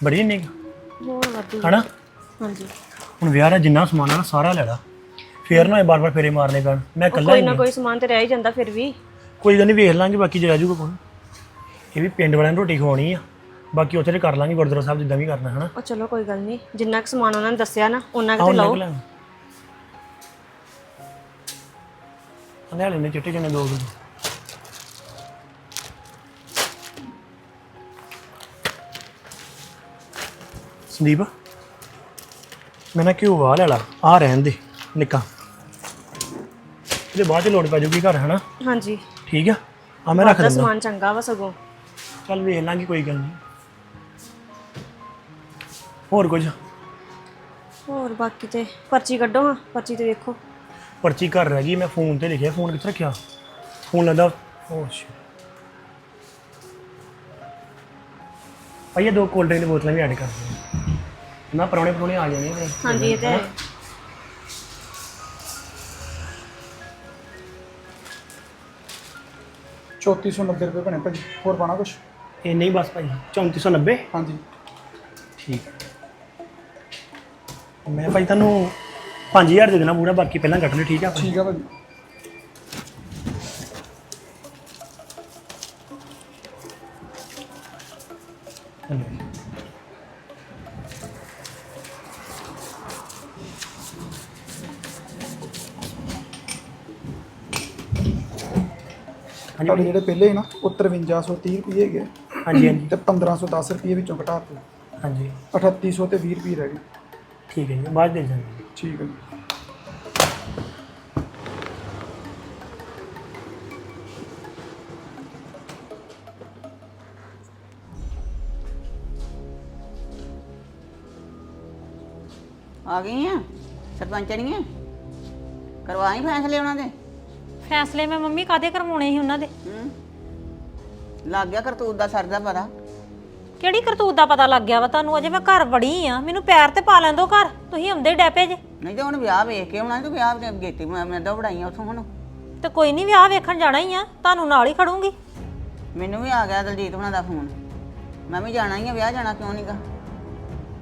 ਬੜੀ ਨਹੀਂ ਹੋਰ ਵਾਧੂ ਹਨਾ? ਹਾਂਜੀ। ਹੁਣ ਵਿਆਹ ਦਾ ਜਿੰਨਾ ਸਮਾਨ ਆ ਨਾ ਸਾਰਾ ਲੈ ਲਾ। ਫੇਰ ਨਾ ਬਾਰ ਬਾਰ ਫੇਰੇ ਮਾਰਨੇ ਪੈਣ। ਮੈਂ ਇਕੱਲਾ ਕੋਈ ਹੀ ਨਾ। ਕੋਈ ਸਮਾਨ ਤੇ ਰਹਿ ਹੀ ਜਾਂਦਾ ਫਿਰ ਵੀ। ਕੋਈ ਗੱਲ ਨਹੀਂ ਵੇਖ ਲਾਂਗੇ ਬਾਕੀ ਜੇ ਰਹਿ ਜਾਊਗਾ ਕੋਈ ਇਹ ਵੀ ਪਿੰਡ ਵਾਲਿਆਂ ਨੂੰ ਰੋਟੀ ਖਵਾਉਣੀ ਆ। ਬਾਕੀ ਉੱਥੇ ਤੇ ਕਰ ਲਾਂਗੇ ਗੁਰਦੁਆਰਾ ਸਾਹਿਬ ਜਿੱਦਾਂ ਵੀ ਕਰਨਾ ਹਨਾ? ਉਹ ਚਲੋ ਕੋਈ ਗੱਲ ਨਹੀਂ ਜਿੰਨਾ ਕੁ ਸਮਾਨ ਉਹਨਾਂ ਨੇ ਦੱਸਿਆ ਨਾ ਉਹਨਾਂ ਕੁ ਤੇ ਲਓ। ਨਿਕਲ ਲੈ ਲੈਣੇ ਚਿੱਟੇ ਚਨੇ ਦੋ ਦੋ ਸੰਦੀਪ? ਮੈਂ ਨਾ ਕਿਉਂ ਵਾਹ ਲੈ ਲਾ। ਆ ਰਹਿਣ ਦੇ ਨਿੱਕਾ। ਇਹਦੇ ਬਾਅਦ ਚ ਲੋੜ ਪੈ ਜਾਊਗੀ ਘਰ ਹਨਾ? ਹਾਂਜੀ। ਠੀਕ ਆ? ਆ ਮੈਂ ਰੱਖ ਦਾ ਦਿੰਦਾ। ਸਮਾਨ ਚੰਗਾ ਵਾ ਸਗੋਂ। ਚੱਲ ਵੇਖ ਲਾਂਗੇ ਕੋਈ ਗੱਲ ਨਹੀਂ। ਹੋਰ ਕੁਝ? ਹੋਰ ਬਾਕੀ ਤੇ ਪਰਚੀ ਕੱਢੋ ਹਾਂ ਪਰਚੀ ਤੇ ਵੇਖੋ। ਪਰਚੀ ਘਰ ਰਹਿ ਗਈ ਮੈਂ ਫੋਨ ਤੇ ਲਿਖਿਆ ਫੋਨ ਕਿੱਥੇ ਰੱਖਿਆ? ਫੋਨ ਲੱਗਦਾ ਓ ਸ਼ਿਟ ਭਾਈ ਇਹ ਦੋ ਕੋਲਡ ਡਰਿੰਕ ਦੀ ਬੋਤਲਾਂ ਵੀ ਐਡ ਕਰ ਦਿਓ। ਨਾ ਪਰੌਣੇ ਪਰੌਣੇ ਆ ਜਾਣੇ ਨੇ ਹਾਂਜੀ ਇਹ ਤੇ ਹੈ। ਚੌਂਤੀ ਸੌ ਨੱਬੇ ਰੁਪਏ ਬਣੇ ਭਾਜੀ ਹੋਰ ਪਾਣਾ ਕੁਛ ਇਹ ਨਹੀਂ ਬਸ ਭਾਈ 3490 ਹਾਂਜੀ ਠੀਕ ਹੈ। ਮੈਂ ਭਾਈ ਤੁਹਾਨੂੰ 5000 ਦੇ ਦੇਣਾ ਪੂਰਾ ਬਾਕੀ ਪਹਿਲਾਂ ਕੱਟ ਲਿਓ ਠੀਕ ਆ ਭਾਈ? ਠੀਕ ਆ ਭਾਜੀ ਧੰਨਵਾਦ। ਹਾਂਜੀ ਤੁਹਾਡੇ। ਜਿਹੜੇ ਪਹਿਲੇ ਸੀ ਨਾ ਉਹ 5330 ਰੁਪਏ ਹੈਗੇ ਹਾਂਜੀ ਹਾਂਜੀ। ਤੇ 1510 ਰੁਪਏ ਵਿੱਚੋਂ ਘਟਾ ਦਿੱਤੇ। ਹਾਂਜੀ। 3800 ਤੇ 20 ਰੁਪਏ ਰਹਿ ਗਏ। ਠੀਕ ਹੈ ਜੀ ਬਾਅਦ ਦੇ ਜਾਂਗੇ ਠੀਕ ਹੈ ਜੀ। ਆ ਗਈ ਆ ਸਰਪੰਚਣੀਆਂ ਕਰਵਾਈ ਫੈਸਲੇ ਉਹਨਾਂ ਦੇ? ਫੈਸਲੇ ਮੈਂ ਮੰਮੀ ਕਾਦੇ ਕਰਵਾਉਣੇ ਸੀ ਉਹਨਾਂ ਦੇ? ਹੂੰ। ਲੱਗ ਗਿਆ ਕਰਤੂਤ ਦਾ ਸਰਦਾ ਪਤਾ? ਕਿਹੜੀ ਕਰਤੂਤ ਦਾ ਪਤਾ ਲੱਗ ਗਿਆ ਵਾ ਤੁਹਾਨੂੰ? ਅਜੇ ਮੈਂ ਘਰ ਵੜੀ ਆ। ਮੈਨੂੰ ਪੈਰ ਤੇ ਪਾ ਲੈਣ ਦਿਓ ਘਰ। ਤੁਸੀਂ ਆਉਂਦੇ ਡੈਪੇ ਜੇ। ਨਹੀਂ ਤੇ ਹੁਣ ਵਿਆਹ ਵੇਖ ਕੇ ਆਉਣਾ ਤੇ ਵਿਆਹ ਤੇ ਗੇਤੀ ਮੈਂ ਮੈਂ ਦੌੜਾਈਆਂ ਉਥੋਂ ਹੁਣ। ਤੇ ਕੋਈ ਨਹੀਂ ਵਿਆਹ ਵੇਖਣ ਜਾਣਾ ਹੀ ਆ। ਤੁਹਾਨੂੰ ਨਾਲ ਹੀ ਖੜੂੰਗੀ। ਮੈਨੂੰ ਵੀ ਆ ਗਿਆ ਦਲਜੀਤ ਹੁਣਾਂ ਦਾ ਫੋਨ। ਮੈਂ ਵੀ ਜਾਣਾ ਹੀ ਆ ਵਿਆਹ ਜਾਣਾ ਕਿਉਂ ਨਹੀਂਗਾ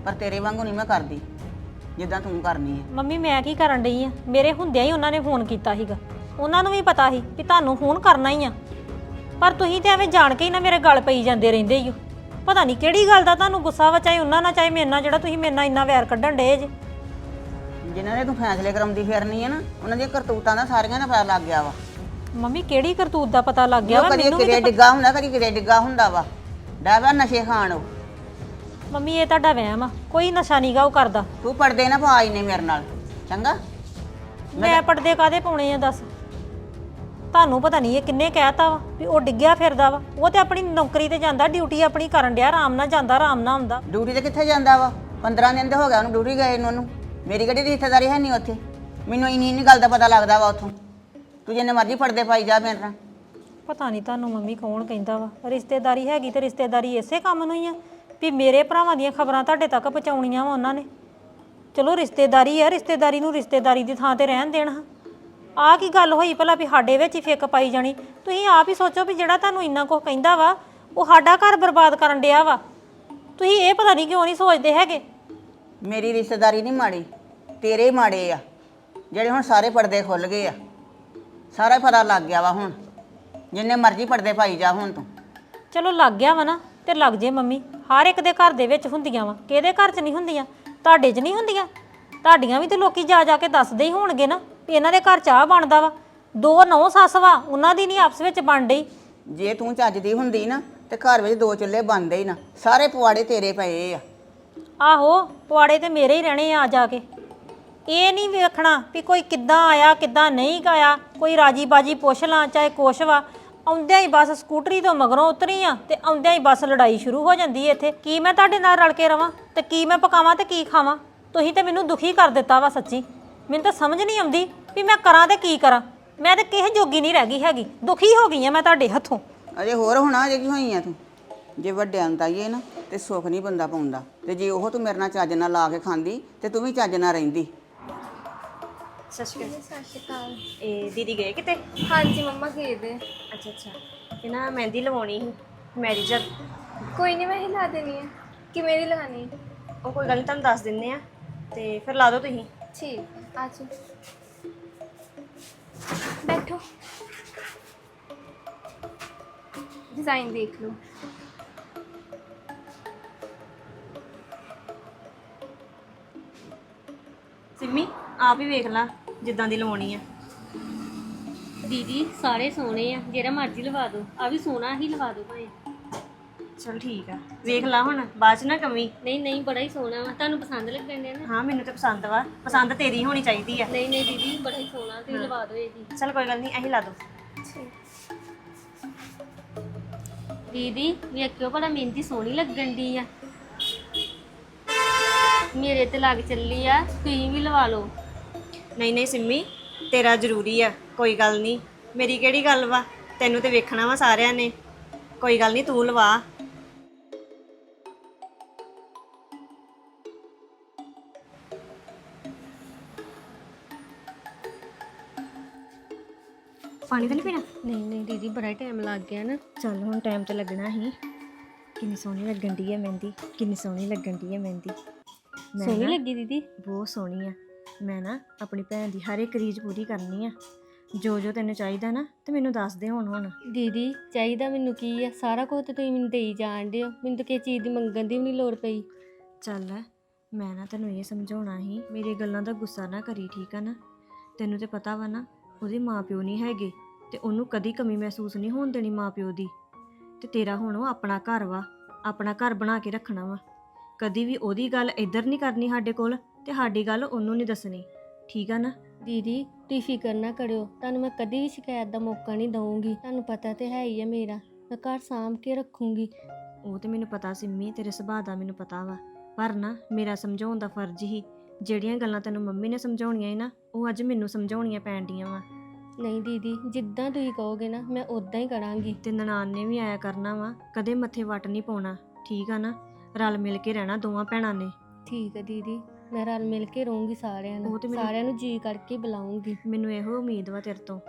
ਪਰ ਤੇਰੇ ਵਾਂਗੂ ਨਹੀਂ ਮੈਂ ਕਰਦੀ ਜਿੱਦਾਂ ਤੂੰ ਕਰਨੀ ਹੈ ਮੰਮੀ ਮੈਂ ਕੀ ਕਰਨ ਡਈ ਆ? ਮੇਰੇ ਹੁੰਦਿਆਂ ਹੀ ਉਹਨਾਂ ਨੇ ਫੋਨ ਕੀਤਾ ਸੀਗਾ। ਉਹਨਾਂ ਨੂੰ ਵੀ ਪਤਾ ਸੀ ਕਿ ਤੁਹਾਨੂੰ ਫੋਨ ਕਰਨਾ ਹੀ ਆ। ਪਰ ਤੁਸੀਂ ਤੇ ਐਵੇਂ ਜਾਣ ਕੇ ਹੀ ਨਾ ਮੇਰੇ ਗਲ ਪਈ ਜਾਂਦੇ ਰਹਿੰਦੇ ਹੀ ਹੋ ਪਤਾ ਨਹੀਂ ਕਿਹੜੀ ਗੱਲ ਦਾ ਤੁਹਾਨੂੰ ਗੁੱਸਾ ਵਾ ਚਾਹੇ ਉਹਨਾਂ ਨਾਲ ਚਾਹੇ ਮੇਰੇ ਨਾਲ ਜਿਹੜਾ ਤੁਸੀਂ ਮੇਰੇ ਨਾਲ ਇੰਨਾ ਵੈਰ ਕੱਢਣ ਡੇ ਜੇ। ਜਿਨ੍ਹਾਂ ਨੇ ਤੂੰ ਫੈਸਲੇ ਕਰਾਉਂਦੀ ਫਿਰਨੀ ਹੈ ਨਾ ਉਹਨਾਂ ਦੀਆਂ ਕਰਤੂਤਾਂ ਦਾ ਸਾਰੀਆਂ ਦਾ ਪਤਾ ਲੱਗ ਗਿਆ ਵਾ। ਮੰਮੀ ਕਿਹੜੀ ਕਰਤੂਤ ਦਾ ਪਤਾ ਲੱਗ ਗਿਆ ਉਹ ਵਾ ਕਦੀ ਮੈਨੂੰ ਵੀ ਕਿਤੇ ਡਿੱਗਾ ਹੁੰਦਾ ਕਦੀ ਕਿਤੇ ਡਿੱਗਾ ਹੁੰਦਾ ਵਾ। ਡਾਵਾ ਨਸ਼ੇ ਖਾਣ ਉਹ। ਮੰਮੀ ਇਹ ਤੁਹਾਡਾ ਵਹਿਮ ਆ। ਕੋਈ ਨਸ਼ਾ ਨਹੀਂਗਾ ਉਹ ਕਰਦਾ। ਤੂੰ ਪੜਦੇ ਨਾ ਪਾ ਨੇ ਮੇਰੇ ਨਾਲ ਚੰਗਾ? ਮੈਂ ਪਰਦੇ ਕਾਦੇ ਪਾਉਣੇ ਆ ਦੱਸ? ਤੁਹਾਨੂੰ ਪਤਾ ਨਹੀਂ ਇਹ ਕਿੰਨੇ ਕਹਿਤਾ ਵਾ ਵੀ ਉਹ ਡਿੱਗਿਆ ਫਿਰਦਾ ਵਾ। ਉਹ ਤੇ ਆਪਣੀ ਨੌਕਰੀ ਤੇ ਜਾਂਦਾ ਡਿਊਟੀ ਆਪਣੀ ਕਰਨ ਡਿਆ ਆਰਾਮ ਨਾਲ ਜਾਂਦਾ ਆਰਾਮ ਨਾਲ ਆਉਂਦਾ ਡਿਊਟੀ ਤੇ ਕਿੱਥੇ ਜਾਂਦਾ ਵਾ? 15 ਦਿਨ ਤੇ ਹੋ ਗਿਆ ਉਹਨੂੰ ਡਿਊਟੀ ਗਏ ਨੂੰ ਉਹਨੂੰ। ਮੇਰੀ ਕਿਹੜੀ ਰਿਸ਼ਤੇਦਾਰੀ ਹੈ ਨਹੀਂ ਉੱਥੇ? ਮੈਨੂੰ ਇੰਨੀ ਇੰਨੀ ਗੱਲ ਦਾ ਪਤਾ ਲੱਗਦਾ ਵਾ ਉੱਥੋਂ। ਤੂੰ ਜਿੰਨੇ ਮਰਜ਼ੀ ਪੜਦੇ ਪਾਈ ਜਾ ਮੇਰੇ ਨਾਲ। ਪਤਾ ਨਹੀਂ ਤੁਹਾਨੂੰ ਮੰਮੀ ਕੌਣ ਕਹਿੰਦਾ ਵਾ। ਰਿਸ਼ਤੇਦਾਰੀ ਹੈਗੀ ਤੇ ਰਿਸ਼ਤੇਦਾਰੀ ਇਸੇ ਕੰਮ ਨੂੰ ਹੀ ਆ। ਵੀ ਮੇਰੇ ਭਰਾਵਾਂ ਦੀਆਂ ਖਬਰਾਂ ਤੁਹਾਡੇ ਤੱਕ ਪਹੁੰਚਾਉਣੀਆਂ ਵਾ ਉਹਨਾਂ ਨੇ। ਚਲੋ ਰਿਸ਼ਤੇਦਾਰੀ ਆ ਰਿਸ਼ਤੇਦਾਰੀ ਨੂੰ ਰਿਸ਼ਤੇਦਾਰੀ ਦੀ ਥਾਂ ਤੇ ਰਹਿਣ ਦੇਣਾ ਆ ਕੀ ਗੱਲ ਹੋਈ ਭਲਾ ਵੀ ਸਾਡੇ ਵਿੱਚ ਹੀ ਫਿੱਕ ਪਾਈ ਜਾਣੀ? ਤੁਸੀਂ ਆਪ ਹੀ ਸੋਚੋ ਵੀ ਜਿਹੜਾ ਤੁਹਾਨੂੰ ਇੰਨਾ ਕੁਝ ਕਹਿੰਦਾ ਵਾ ਉਹ ਸਾਡਾ ਘਰ ਬਰਬਾਦ ਕਰਨ ਡਿਆ ਵਾ। ਤੁਸੀਂ ਇਹ ਪਤਾ ਨਹੀਂ ਕਿਉਂ ਨਹੀਂ ਸੋਚਦੇ ਹੈਗੇ? ਮੇਰੀ ਰਿਸ਼ਤੇਦਾਰੀ ਨਹੀਂ ਮਾੜੀ ਤੇਰੇ ਹੀ ਮਾੜੇ ਆ ਜਿਹੜੇ ਹੁਣ ਸਾਰੇ ਪਰਦੇ ਖੁੱਲ ਗਏ ਆ। ਸਾਰਾ ਹੀ ਪਤਾ ਲੱਗ ਗਿਆ ਵਾ ਹੁਣ ਜਿੰਨੇ ਮਰਜ਼ੀ ਪਰਦੇ ਪਾਈ ਜਾ ਹੁਣ ਤੂੰ। ਚਲੋ ਲੱਗ ਗਿਆ ਵਾ ਨਾ ਤੇ ਲੱਗ ਜੇ ਮੰਮੀ। ਹਰ ਇੱਕ ਦੇ ਘਰ ਦੇ ਵਿੱਚ ਹੁੰਦੀਆਂ ਵਾ ਕਿਹਦੇ ਘਰ 'ਚ ਨਹੀਂ ਹੁੰਦੀਆਂ? ਤੁਹਾਡੇ 'ਚ ਨਹੀਂ ਹੁੰਦੀਆਂ? ਤੁਹਾਡੀਆਂ ਵੀ ਤੇ ਲੋਕੀ ਜਾ ਜਾ ਕੇ ਦੱਸਦੇ ਹੀ ਹੋਣਗੇ ਨਾ ਵੀ ਇਹਨਾਂ ਦੇ ਘਰ ਚਾਹ ਬਣਦਾ ਵਾ। ਦੋ ਨੌ ਸੱਸ ਵਾ ਉਹਨਾਂ ਦੀ ਨਹੀਂ ਆਪਸ ਵਿੱਚ ਬਣ ਡਈ ਜੇ ਤੂੰ ਚੱਜਦੀ ਹੁੰਦੀ ਨਾ ਤੇ ਘਰ ਵਿੱਚ ਦੋ ਚੁੱਲ੍ਹੇ ਬਣਦੇ ਹੀ ਨਾ। ਸਾਰੇ ਪੁਆੜੇ ਤੇਰੇ ਪਏ ਆ। ਆਹੋ ਪੁਆੜੇ ਤੇ ਮੇਰੇ ਹੀ ਰਹਿਣੇ ਆ ਜਾ ਕੇ। ਇਹ ਨਹੀਂ ਵੇਖਣਾ ਵੀ ਕੋਈ ਕਿੱਦਾਂ ਆਇਆ ਕਿੱਦਾਂ ਨਹੀਂ ਆਇਆ। ਕੋਈ ਰਾਜੀ ਬਾਜੀ ਪੁੱਛ ਲਾਂ ਚਾਹੇ ਕੁਛ ਵਾ। ਆਉਂਦਿਆਂ ਹੀ ਬਸ ਸਕੂਟਰੀ ਤੋਂ ਮਗਰੋਂ ਉਤਰੀ ਆ ਤੇ ਆਉਂਦਿਆਂ ਹੀ ਬਸ ਲੜਾਈ ਸ਼ੁਰੂ ਹੋ ਜਾਂਦੀ ਇੱਥੇ। ਕੀ ਮੈਂ ਤੁਹਾਡੇ ਨਾਲ ਰਲ ਕੇ ਰਵਾਂ? ਤੇ ਕੀ ਮੈਂ ਪਕਾਵਾਂ ਤੇ ਕੀ ਖਾਵਾਂ? ਤੁਸੀਂ ਤੇ ਮੈਨੂੰ ਦੁਖੀ ਕਰ ਦਿੱਤਾ ਵਾ ਸੱਚੀ। ਮੈਨੂੰ ਤਾਂ ਸਮਝ ਨਹੀਂ ਆਉਂਦੀ ਵੀ ਮੈਂ ਕਰਾਂ ਤੇ ਕੀ ਕਰਾਂ। ਮੈਂ ਤੇ ਕਿਸੇ ਜੋਗੀ ਨਹੀਂ ਰਹਿ ਗਈ ਹੈਗੀ। ਦੁਖੀ ਹੋ ਗਈ ਆ ਮੈਂ ਤੁਹਾਡੇ ਹੱਥੋਂ। ਅਜੇ ਹੋਰ ਹੋਣਾ ਅਜੇ ਕੀ ਹੋਈ ਆ ਤੂੰ? ਜੇ ਵੱਡਿਆਂ ਨੂੰ ਤਾਈਏ ਨਾ ਤੇ ਸੁੱਖ ਨਹੀਂ ਬੰਦਾ ਪਾਉਂਦਾ। ਤੇ ਜੇ ਉਹ ਤੂੰ ਮੇਰੇ ਨਾਲ ਚੱਜ ਨਾਲ ਲਾ ਕੇ ਖਾਂਦੀ ਤੇ ਤੂੰ ਵੀ ਚੱਜ ਨਾਲ ਰਹਿੰਦੀ। ਸਤਿ ਸ਼੍ਰੀ ਅਕਾਲ। ਸਤਿ ਸ਼੍ਰੀ ਅਕਾਲ। ਇਹ ਦੀਦੀ ਗਏ ਕਿਤੇ? ਹਾਂਜੀ ਮੰਮਾ ਗਏ ਦੇ। ਅੱਛਾ ਅੱਛਾ। ਇਹ ਨਾ ਮਹਿੰਦੀ ਲਵਾਉਣੀ ਸੀ ਮੈਰਿਜ ਕੋਈ ਨਹੀਂ ਮੈਂ ਹਿਲਾ ਦੇਣੀ ਹੈ ਕਿ ਮੇਰੀ ਲਗਾਣੀ ਹੈ ਉਹ ਕੋਈ ਗੱਲ ਨਹੀਂ ਤੁਹਾਨੂੰ ਦੱਸ ਦਿੰਨੇ ਆ। ਤੇ ਫਿਰ ਲਾ ਦਿਓ ਤੁਸੀਂ। ਠੀਕ ਆ ਜਾਓ। ਬੈਠੋ। ਡਿਜ਼ਾਈਨ ਦੇਖ ਲਓ। ਸਿੰਮੀ ਆਪ ਹੀ ਵੇਖ ਲਾ ਜਿੱਦਾਂ ਦੀ ਲਵਾਉਣੀ ਆ। ਦੀਦੀ ਸਾਰੇ ਸੋਹਣੇ ਆ। ਜਿਹੜਾ ਮਰਜ਼ੀ ਲਵਾ ਦਿਓ। ਆ ਵੀ ਸੋਹਣਾ ਹੀ ਲਵਾ ਦਿਓ ਭਾਵੇਂ। ਚਲ ਠੀਕ ਆ। ਵੇਖ ਲਾ ਹੁਣ ਬਾਅਦ ਚ ਨਾ ਕਮੀ। ਨਹੀਂ ਨਹੀਂ ਬੜਾ ਹੀ ਸੋਹਣਾ ਵਾ। ਤੁਹਾਨੂੰ ਪਸੰਦ ਲੱਗਣ ਡਿਆ ਨਾ? ਹਾਂ ਮੈਨੂੰ ਤੇ ਪਸੰਦ ਵਾ। ਪਸੰਦ ਤੇਰੀ ਹੋਣੀ ਚਾਹੀਦੀ ਆ। ਨਹੀਂ ਨਹੀਂ ਦੀਦੀ ਬੜਾ ਹੀ ਸੋਹਣਾ। ਤੁਸੀਂ ਲਵਾ ਦਿਓ ਇਹਦੀ। ਚਲ ਕੋਈ ਗੱਲ ਨਹੀਂ ਅਸੀਂ ਲਾ ਦੋ। ਦੀਦੀ ਵੇਖਿਓ ਬੜਾ ਮਹਿੰਦੀ ਸੋਹਣੀ ਲੱਗਣ ਦੀ ਆ। ਮੇਰੇ ਤੇ ਲੱਗ ਚੱਲੀ ਆ। ਤੁਸੀਂ ਵੀ ਲਵਾ ਲਓ। ਨਹੀਂ ਨਹੀਂ ਸਿੰਮੀ ਤੇਰਾ ਜ਼ਰੂਰੀ ਆ। ਕੋਈ ਗੱਲ ਨਹੀਂ। ਮੇਰੀ ਕਿਹੜੀ ਗੱਲ ਵਾ? ਤੈਨੂੰ ਤੇ ਵੇਖਣਾ ਵਾ ਸਾਰਿਆਂ ਨੇ। ਕੋਈ ਗੱਲ ਨਹੀਂ ਤੂੰ ਲਵਾ। ਪਾਣੀ ਤਾਂ ਨਹੀਂ ਪੀਣਾ? ਨਹੀਂ ਨਹੀਂ ਦੀਦੀ ਬੜਾ ਟਾਈਮ ਲੱਗ ਗਿਆ ਨਾ। ਚੱਲ ਹੁਣ ਟਾਈਮ ਤੇ ਲੱਗਣਾ ਹੀ। ਕਿੰਨੀ ਸੋਹਣੀ ਲੱਗਣ ਦੀ ਹੈ ਮਹਿੰਦੀ ਕਿੰਨੀ ਸੋਹਣੀ ਲੱਗਣ ਦੀ ਹੈ ਮਹਿੰਦੀ। ਮੈਂ ਸੋਹਣੀ ਨਾ- ਲੱਗੀ ਦੀਦੀ? ਬਹੁਤ ਸੋਹਣੀ ਆ। ਮੈਂ ਨਾ ਆਪਣੀ ਭੈਣ ਦੀ ਹਰ ਇੱਕ ਰੀਝ ਪੂਰੀ ਕਰਨੀ ਆ। ਜੋ ਜੋ ਤੈਨੂੰ ਚਾਹੀਦਾ ਨਾ ਤੇ ਮੈਨੂੰ ਦੱਸ ਦੇ ਹੁਣ ਹੁਣ। ਦੀਦੀ ਚਾਹੀਦਾ ਮੈਨੂੰ ਕੀ ਆ? ਸਾਰਾ ਕੁਝ ਤੇ ਤੁਸੀਂ ਮੈਨੂੰ ਦੇਈ ਜਾਣਦੇ ਹੋ। ਮੈਨੂੰ ਤਾਂ ਕਿਸੇ ਚੀਜ਼ ਦੀ ਮੰਗਣ ਦੀ ਵੀ ਨਹੀਂ ਲੋੜ ਪਈ। ਚੱਲ ਮੈਂ ਨਾ ਤੈਨੂੰ ਇਹ ਸਮਝਾਉਣਾ ਸੀ ਮੇਰੀ ਗੱਲਾਂ ਦਾ ਗੁੱਸਾ ਨਾ ਕਰੀ ਠੀਕ ਆ ਨਾ? ਤੈਨੂੰ ਤੇ ਪਤਾ ਵਾ ਨਾ ਉਹਦੇ ਮਾਪਿਓ ਨਹੀਂ ਹੈਗੇ ਤੇ ਉਹਨੂੰ ਕਦੀ ਕਮੀ ਮਹਿਸੂਸ ਨਹੀਂ ਹੋਣ ਦੇਣੀ ਮਾਪਿਓ ਦੀ। ਤੇ ਤੇਰਾ ਹੁਣ ਉਹ ਆਪਣਾ ਘਰ ਵਾ ਆਪਣਾ ਘਰ ਬਣਾ ਕੇ ਰੱਖਣਾ ਵਾ। ਕਦੀ ਵੀ ਉਹਦੀ ਗੱਲ ਇੱਧਰ ਨਹੀਂ ਕਰਨੀ ਸਾਡੇ ਕੋਲ ਤੇ ਸਾਡੀ ਗੱਲ ਉਹਨੂੰ ਨਹੀਂ ਦੱਸਣੀ। ਠੀਕ ਆ ਨਾ? ਦੀਦੀ ਤੁਸੀਂ ਫਿਕਰ ਨਾ ਕਰਿਓ। ਤੁਹਾਨੂੰ ਮੈਂ ਕਦੀ ਵੀ ਸ਼ਿਕਾਇਤ ਦਾ ਮੌਕਾ ਨਹੀਂ ਦਵਾਂਗੀ ਤੁਹਾਨੂੰ ਪਤਾ ਤੇ ਹੈ ਹੀ ਆ ਮੇਰਾ। ਮੈਂ ਘਰ ਸਾਂਭ ਕੇ ਰੱਖੂੰਗੀ। ਉਹ ਤੇ ਮੈਨੂੰ ਪਤਾ ਸਿੰਮੀ ਤੇਰੇ ਸੁਭਾਅ ਦਾ ਮੈਨੂੰ ਪਤਾ ਵਾ। ਪਰ ਨਾ ਮੇਰਾ ਸਮਝਾਉਣ ਦਾ ਫਰਜ਼ ਹੀ ਜਿਹੜੀਆਂ ਗੱਲਾਂ ਤੈਨੂੰ ਮੰਮੀ ਨੇ ਸਮਝਾਉਣੀਆਂ ਸੀ ਨਾ ਉਹ ਅੱਜ ਮੈਨੂੰ ਸਮਝਾਉਣੀਆਂ ਪੈਣ ਡੀਆਂ ਵਾ। ਨਹੀਂ ਦੀਦੀ ਜਿੱਦਾਂ ਤੁਸੀਂ ਕਹੋਗੇ ਨਾ ਮੈਂ ਉਦਾਂ ਹੀ ਕਰਾਂਗੀ। ਤੇ ਨਨਾਣ ਨੇ ਵੀ ਆਇਆ ਕਰਨਾ ਵਾ ਕਦੇ ਮੱਥੇ ਵੱਟ ਨਹੀਂ ਪਾਉਣਾ ਠੀਕ ਆ ਨਾ? ਰਲ ਮਿਲ ਕੇ ਰਹਿਣਾ ਦੋਵਾਂ ਭੈਣਾਂ ਨੇ। ਠੀਕ ਹੈ ਦੀਦੀ ਮੈਂ ਰਲ ਮਿਲ ਕੇ ਰਹੂੰਗੀ ਸਾਰਿਆਂ ਉਹ ਨੂੰ ਮੈਨੂੰ- ਸਾਰਿਆਂ ਨੂੰ ਜੀ ਕਰਕੇ ਬੁਲਾਉਂਗੀ। ਮੈਨੂੰ ਇਹੋ ਉਮੀਦ ਵਾ ਤੇਰੇ ਤੋਂ